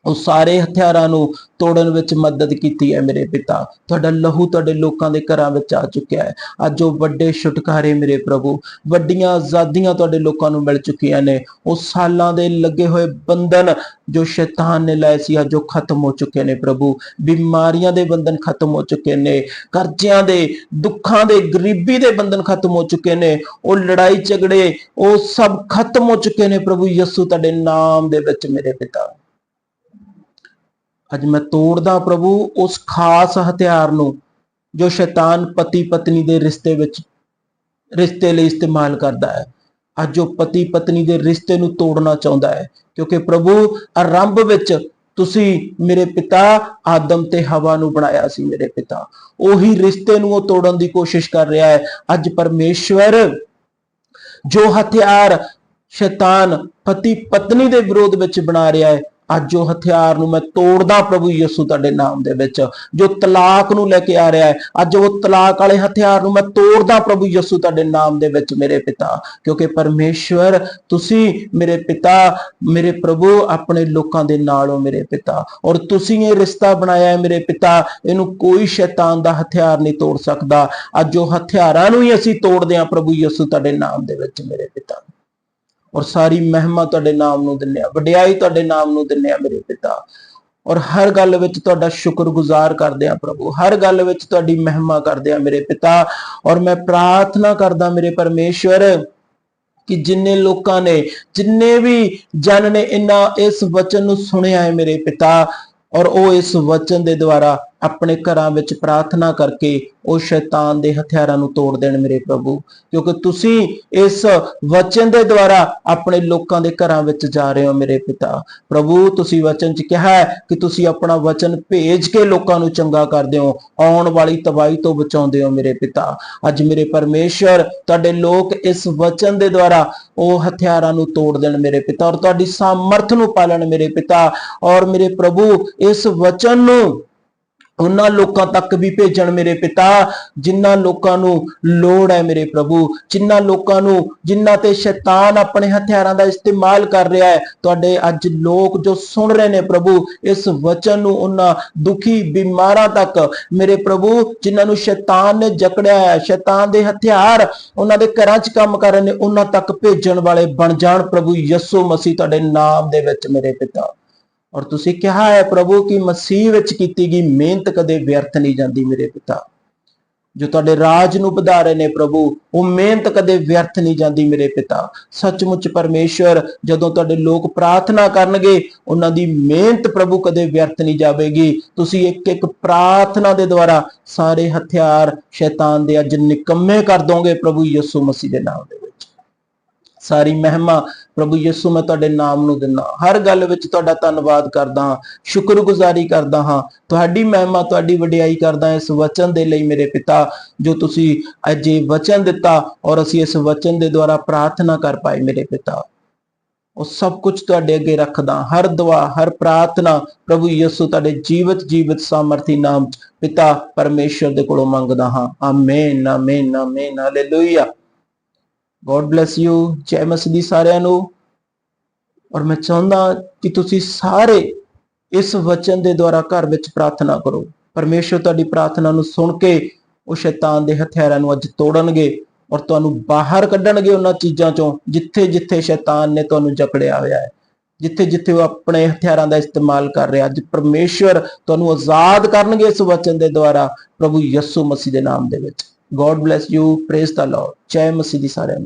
ਉਹ ਸਾਰੇ ਹਥਿਆਰਾਂ ਨੂੰ ਤੋੜਨ ਵਿੱਚ ਮਦਦ ਕੀਤੀ ਹੈ ਮੇਰੇ ਪਿਤਾ। ਤੁਹਾਡਾ ਲਹੂ ਤੁਹਾਡੇ ਲੋਕਾਂ ਦੇ ਘਰਾਂ ਵਿੱਚ ਆ ਚੁੱਕਿਆ ਹੈ। ਅੱਜ ਉਹ ਵੱਡੇ ਛੁਟਕਾਰੇ ਮੇਰੇ ਪ੍ਰਭੂ। ਵੱਡੀਆਂ ਆਜ਼ਾਦੀਆਂ ਤੁਹਾਡੇ ਲੋਕਾਂ ਨੂੰ ਮਿਲ ਚੁੱਕੀਆਂ ਨੇ। ਉਹ ਸਾਲਾਂ ਦੇ ਲੱਗੇ ਹੋਏ ਬੰਧਨ ਜੋ ਸ਼ੈਤਾਨ ਨੇ ਲਾਏ ਸੀ, ਅੱਜ ਉਹ ਖਤਮ ਹੋ ਚੁੱਕੇ ਨੇ ਪ੍ਰਭੂ। ਬਿਮਾਰੀਆਂ ਦੇ ਬੰਧਨ ਖਤਮ ਹੋ ਚੁੱਕੇ ਨੇ। ਕਰਜ਼ਿਆਂ ਦੇ, ਦੁੱਖਾਂ ਦੇ, ਗਰੀਬੀ ਦੇ ਬੰਧਨ ਖਤਮ ਹੋ ਚੁੱਕੇ ਨੇ। ਉਹ ਲੜਾਈ ਝਗੜੇ, ਉਹ ਸਭ ਖਤਮ ਹੋ ਚੁੱਕੇ ਨੇ ਪ੍ਰਭੂ। ਯਿਸੂ ਤੁਹਾਡੇ ਨਾਮ ਦੇ ਵਿੱਚ ਮੇਰੇ ਪਿਤਾ। ਅੱਜ ਮੈਂ ਤੋੜਦਾ ਪ੍ਰਭੂ ਉਸ ਖਾਸ ਹਥਿਆਰ ਨੂੰ, ਜੋ ਸ਼ੈਤਾਨ ਪਤੀ ਪਤਨੀ ਦੇ ਰਿਸ਼ਤੇ ਵਿੱਚ, ਰਿਸ਼ਤੇ ਲਈ ਇਸਤੇਮਾਲ ਕਰਦਾ ਹੈ। ਅੱਜ ਉਹ ਪਤੀ ਪਤਨੀ ਦੇ ਰਿਸ਼ਤੇ ਨੂੰ ਤੋੜਨਾ ਚਾਹੁੰਦਾ ਹੈ, ਕਿਉਂਕਿ ਪ੍ਰਭੂ ਆਰੰਭ ਵਿੱਚ ਤੁਸੀਂ ਮੇਰੇ ਪਿਤਾ ਆਦਮ ਤੇ ਹਵਾ ਨੂੰ ਬਣਾਇਆ ਸੀ ਮੇਰੇ ਪਿਤਾ। ਉਹੀ ਰਿਸ਼ਤੇ ਨੂੰ ਉਹ ਤੋੜਨ ਦੀ ਕੋਸ਼ਿਸ਼ ਕਰ ਰਿਹਾ ਹੈ। ਅੱਜ ਪਰਮੇਸ਼ਵਰ ਜੋ ਹਥਿਆਰ ਸ਼ੈਤਾਨ ਪਤੀ ਪਤਨੀ ਦੇ ਵਿਰੋਧ ਵਿੱਚ ਬਣਾ ਰਿਹਾ ਹੈ ਅੱਜ ਉਹ ਹਥਿਆਰ ਨੂੰ ਮੈਂ ਤੋੜਦਾ ਪ੍ਰਭੂ ਯਿਸੂ ਤੁਹਾਡੇ ਨਾਮ ਦੇ ਵਿੱਚ। ਜੋ ਤਲਾਕ ਨੂੰ ਲੈ ਕੇ ਆ ਰਿਹਾ ਹੈ, ਅੱਜ ਉਹ ਤਲਾਕ ਵਾਲੇ ਹਥਿਆਰ ਨੂੰ ਮੈਂ ਤੋੜਦਾ ਪ੍ਰਭੂ ਯਿਸੂ ਤੁਹਾਡੇ ਨਾਮ ਦੇ ਵਿੱਚ ਮੇਰੇ ਪਿਤਾ। ਕਿਉਂਕਿ ਪਰਮੇਸ਼ਵਰ, ਤੁਸੀਂ ਮੇਰੇ ਪਿਤਾ, ਮੇਰੇ ਪ੍ਰਭੂ ਆਪਣੇ ਲੋਕਾਂ ਦੇ ਨਾਲ ਹੋ ਮੇਰੇ ਪਿਤਾ। ਔਰ ਤੁਸੀਂ ਇਹ ਰਿਸ਼ਤਾ ਬਣਾਇਆ ਹੈ ਮੇਰੇ ਪਿਤਾ, ਇਹਨੂੰ ਕੋਈ ਸ਼ੈਤਾਨ ਦਾ ਹਥਿਆਰ ਨਹੀਂ ਤੋੜ ਸਕਦਾ। ਅੱਜ ਉਹ ਹਥਿਆਰਾਂ ਨੂੰ ਹੀ ਅਸੀਂ ਤੋੜਦੇ ਹਾਂ ਪ੍ਰਭੂ ਯਿਸੂ ਤੁਹਾਡੇ ਨਾਮ ਦੇ ਵਿੱਚ ਮੇਰੇ ਪਿਤਾ। ਔਰ ਸਾਰੀ ਮਹਿਮਾ ਤੁਹਾਡੇ ਨਾਮ ਨੂੰ ਦਿੰਦੇ ਆ, ਵਡਿਆਈ ਤੁਹਾਡੇ ਨਾਮ ਨੂੰ ਦਿੰਦੇ ਆ ਮੇਰੇ ਪਿਤਾ। ਔਰ ਹਰ ਗੱਲ ਵਿੱਚ ਤੁਹਾਡਾ ਸ਼ੁਕਰਗੁਜ਼ਾਰ ਕਰਦੇ ਆ ਪ੍ਰਭੂ, ਹਰ ਗੱਲ ਵਿੱਚ ਤੁਹਾਡੀ ਮਹਿਮਾ ਕਰਦੇ ਆ ਮੇਰੇ ਪਿਤਾ। ਔਰ ਮੈਂ ਪ੍ਰਾਰਥਨਾ ਕਰਦਾ ਮੇਰੇ ਪਰਮੇਸ਼ਵਰ ਕਿ ਜਿੰਨੇ ਲੋਕਾਂ ਨੇ, ਜਿੰਨੇ ਵੀ ਜਨ ਨੇ ਇਨਾ ਇਸ ਵਚਨ ਨੂੰ ਸੁਣਿਆ ਹੈ ਮੇਰੇ ਪਿਤਾ, ਔਰ ਉਹ ਇਸ ਵਚਨ ਦੇ ਦੁਆਰਾ ਆਪਣੇ ਘਰਾਂ ਵਿੱਚ ਪ੍ਰਾਰਥਨਾ ਕਰਕੇ ਉਹ ਸ਼ੈਤਾਨ ਦੇ ਹਥਿਆਰਾਂ ਨੂੰ ਤੋੜ ਦੇਣ ਮੇਰੇ ਪ੍ਰਭੂ। ਕਿਉਂਕਿ ਤੁਸੀਂ ਇਸ ਵਚਨ ਦੇ ਦੁਆਰਾ ਆਪਣੇ ਲੋਕਾਂ ਦੇ ਘਰਾਂ ਵਿੱਚ ਜਾ ਰਹੇ ਹੋ ਮੇਰੇ ਪਿਤਾ। ਪ੍ਰਭੂ, ਤੁਸੀਂ ਵਚਨ 'ਚ ਕਿਹਾ ਕਿ ਤੁਸੀਂ ਆਪਣਾ ਵਚਨ ਭੇਜ ਕੇ ਲੋਕਾਂ ਨੂੰ ਚੰਗਾ ਕਰਦੇ ਹੋ, ਆਉਣ ਵਾਲੀ ਤਬਾਹੀ ਤੋਂ ਬਚਾਉਂਦੇ ਹੋ ਮੇਰੇ ਪਿਤਾ। ਅੱਜ ਮੇਰੇ ਪਰਮੇਸ਼ਰ ਤੁਹਾਡੇ ਲੋਕ ਇਸ ਵਚਨ ਦੇ ਦੁਆਰਾ ਉਹ ਹਥਿਆਰਾਂ ਨੂੰ ਤੋੜ ਦੇਣ ਮੇਰੇ ਪਿਤਾ ਔਰ ਤੁਹਾਡੀ ਸਾਮਰਥ ਨੂੰ ਪਾਲਣ ਮੇਰੇ ਪਿਤਾ। ਔਰ ਮੇਰੇ ਪ੍ਰਭੂ, ਇਸ ਵਚਨ ਨੂੰ ਉਹਨਾਂ ਲੋਕਾਂ ਤੱਕ ਵੀ ਭੇਜਣ ਮੇਰੇ ਪਿਤਾ, ਜਿਨ੍ਹਾਂ ਲੋਕਾਂ ਨੂੰ ਲੋੜ ਹੈ ਮੇਰੇ ਪ੍ਰਭੂ, ਜਿਨ੍ਹਾਂ ਲੋਕਾਂ ਨੂੰ, ਜਿਨ੍ਹਾਂ ਤੇ ਸ਼ੈਤਾਨ ਆਪਣੇ ਹਥਿਆਰਾਂ ਦਾ ਇਸਤੇਮਾਲ ਕਰ ਰਿਹਾ ਹੈ, ਤੁਹਾਡੇ ਅੱਜ ਲੋਕ ਜੋ ਸੁਣ ਰਹੇ ਨੇ ਪ੍ਰਭੂ, ਇਸ ਵਚਨ ਨੂੰ ਉਹਨਾਂ ਦੁਖੀ ਬਿਮਾਰਾਂ ਤੱਕ, ਮੇਰੇ ਪ੍ਰਭੂ, ਜਿਨ੍ਹਾਂ ਨੂੰ ਸ਼ੈਤਾਨ ਨੇ ਜਕੜਿਆ ਹੈ, ਸ਼ੈਤਾਨ ਦੇ ਹਥਿਆਰ ਉਹਨਾਂ ਦੇ ਘਰਾਂ 'ਚ ਕੰਮ ਕਰ ਰਹੇ ਨੇ, ਉਹਨਾਂ ਤੱਕ ਭੇਜਣ ਵਾਲੇ ਬਣ ਜਾਣ ਪ੍ਰਭੂ ਯਿਸੂ ਮਸੀਹ, ਤੁਹਾਡੇ ਨਾਮ ਦੇ ਵਿੱਚ ਮੇਰੇ ਪਿਤਾ। ਔਰ ਤੁਸੀਂ ਕਿਹਾ ਹੈ ਪ੍ਰਭੂ ਕਿ ਮਸੀਹ ਵਿੱਚ ਕੀਤੀ ਗਈ ਮਿਹਨਤ ਕਦੇ ਵਿਅਰਥ ਨਹੀਂ ਜਾਂਦੀ ਮੇਰੇ ਪਿਤਾ। ਜੋ ਤੁਹਾਡੇ ਰਾਜ ਨੂੰ ਵਧਾ ਰਹੇ ਨੇ ਪ੍ਰਭੂ, ਉਹ ਮਿਹਨਤ ਕਦੇ ਵਿਅਰਥ ਨਹੀਂ ਜਾਂਦੀ ਮੇਰੇ ਪਿਤਾ। ਸੱਚਮੁੱਚ ਪਰਮੇਸ਼ਵਰ, ਜਦੋਂ ਤੁਹਾਡੇ ਲੋਕ ਪ੍ਰਾਰਥਨਾ ਕਰਨਗੇ, ਉਹਨਾਂ ਦੀ ਮਿਹਨਤ ਪ੍ਰਭੂ ਕਦੇ ਵਿਅਰਥ ਨਹੀਂ ਜਾਵੇਗੀ। ਤੁਸੀਂ ਇੱਕ ਇੱਕ ਪ੍ਰਾਰਥਨਾ ਦੇ ਦੁਆਰਾ ਸਾਰੇ ਹਥਿਆਰ ਸ਼ੈਤਾਨ ਦੇ ਅੱਜ ਨਿਕੰਮੇ ਕਰ ਦੋਗੇ ਪ੍ਰਭੂ ਯਿਸੂ ਮਸੀਹ ਦੇ ਨਾਮ ਦੇ ਸਾਰੀ ਮਹਿਮਾ ਪ੍ਰਭੂ ਯਿਸੂ ਮੈਂ ਤੁਹਾਡੇ ਨਾਮ ਨੂੰ ਦਿੰਦਾ। ਹਰ ਗੱਲ ਵਿੱਚ ਤੁਹਾਡਾ ਧੰਨਵਾਦ ਕਰਦਾ ਹਾਂ, ਸ਼ੁਕਰਗੁਜ਼ਾਰੀ ਕਰਦਾ ਹਾਂ। ਤੁਹਾਡੀ ਮਹਿਮਾ, ਤੁਹਾਡੀ ਵਡਿਆਈ ਕਰਦਾ ਇਸ ਵਚਨ ਦੇ ਲਈ ਮੇਰੇ ਪਿਤਾ, ਜੋ ਤੁਸੀਂ ਅੱਜ ਵਚਨ ਦਿੱਤਾ ਔਰ ਅਸੀਂ ਇਸ ਵਚਨ ਦੇ ਦੁਆਰਾ ਪ੍ਰਾਰਥਨਾ ਕਰ ਪਾਏ ਮੇਰੇ ਪਿਤਾ। ਉਹ ਸਭ ਕੁਝ ਤੁਹਾਡੇ ਅੱਗੇ ਰੱਖਦਾ। ਹਰ ਦੁਆ, ਹਰ ਪ੍ਰਾਰਥਨਾ ਪ੍ਰਭੂ ਯਿਸੂ ਤੁਹਾਡੇ ਜੀਵਤ ਜੀਵਤ ਸਾਮਰਥੀ ਨਾਮ ਪਿਤਾ ਪਰਮੇਸ਼ਰ ਦੇ ਕੋਲੋਂ ਮੰਗਦਾ ਹਾਂ। Amen amen amen. Hallelujah God bless you ਜੈ ਮਸੀਹ ਦੀ ਸਾਰਿਆਂ ਨੂੰ। ਔਰ ਮੈਂ ਚਾਹੁੰਦਾ ਕਿ ਤੁਸੀਂ ਸਾਰੇ ਇਸ ਵਚਨ ਦੇ ਦੁਆਰਾ ਘਰ ਵਿੱਚ ਪ੍ਰਾਰਥਨਾ ਕਰੋ। ਪਰਮੇਸ਼ਰ ਤੁਹਾਡੀ ਪ੍ਰਾਰਥਨਾ ਨੂੰ ਸੁਣ ਕੇ ਉਹ ਸ਼ੈਤਾਨ ਦੇ ਹਥਿਆਰਾਂ ਨੂੰ ਅੱਜ ਤੋੜਨਗੇ ਔਰ ਤੁਹਾਨੂੰ ਬਾਹਰ ਕੱਢਣਗੇ ਉਹਨਾਂ ਚੀਜ਼ਾਂ ਚੋਂ ਜਿੱਥੇ ਜਿੱਥੇ ਸ਼ੈਤਾਨ ਨੇ ਤੁਹਾਨੂੰ ਜਕੜਿਆ ਹੋਇਆ ਹੈ। ਜਿੱਥੇ ਜਿੱਥੇ ਉਹ ਆਪਣੇ ਹਥਿਆਰਾਂ ਦਾ ਇਸਤੇਮਾਲ ਕਰ ਰਿਹਾ। ਅੱਜ ਪਰਮੇਸ਼ਰ ਤੁਹਾਨੂੰ ਆਜ਼ਾਦ ਕਰਨਗੇ ਇਸ ਵਚਨ ਦੇ ਦੁਆਰਾ ਪ੍ਰਭੂ ਯਿਸੂ ਮਸੀਹ ਦੇ ਨਾਮ ਦੇ ਵਿੱਚ। God bless you praise the Lord ਜੈ ਮਸੀਹ ਦੀ ਸਾਰਿਆਂ ਨੂੰ।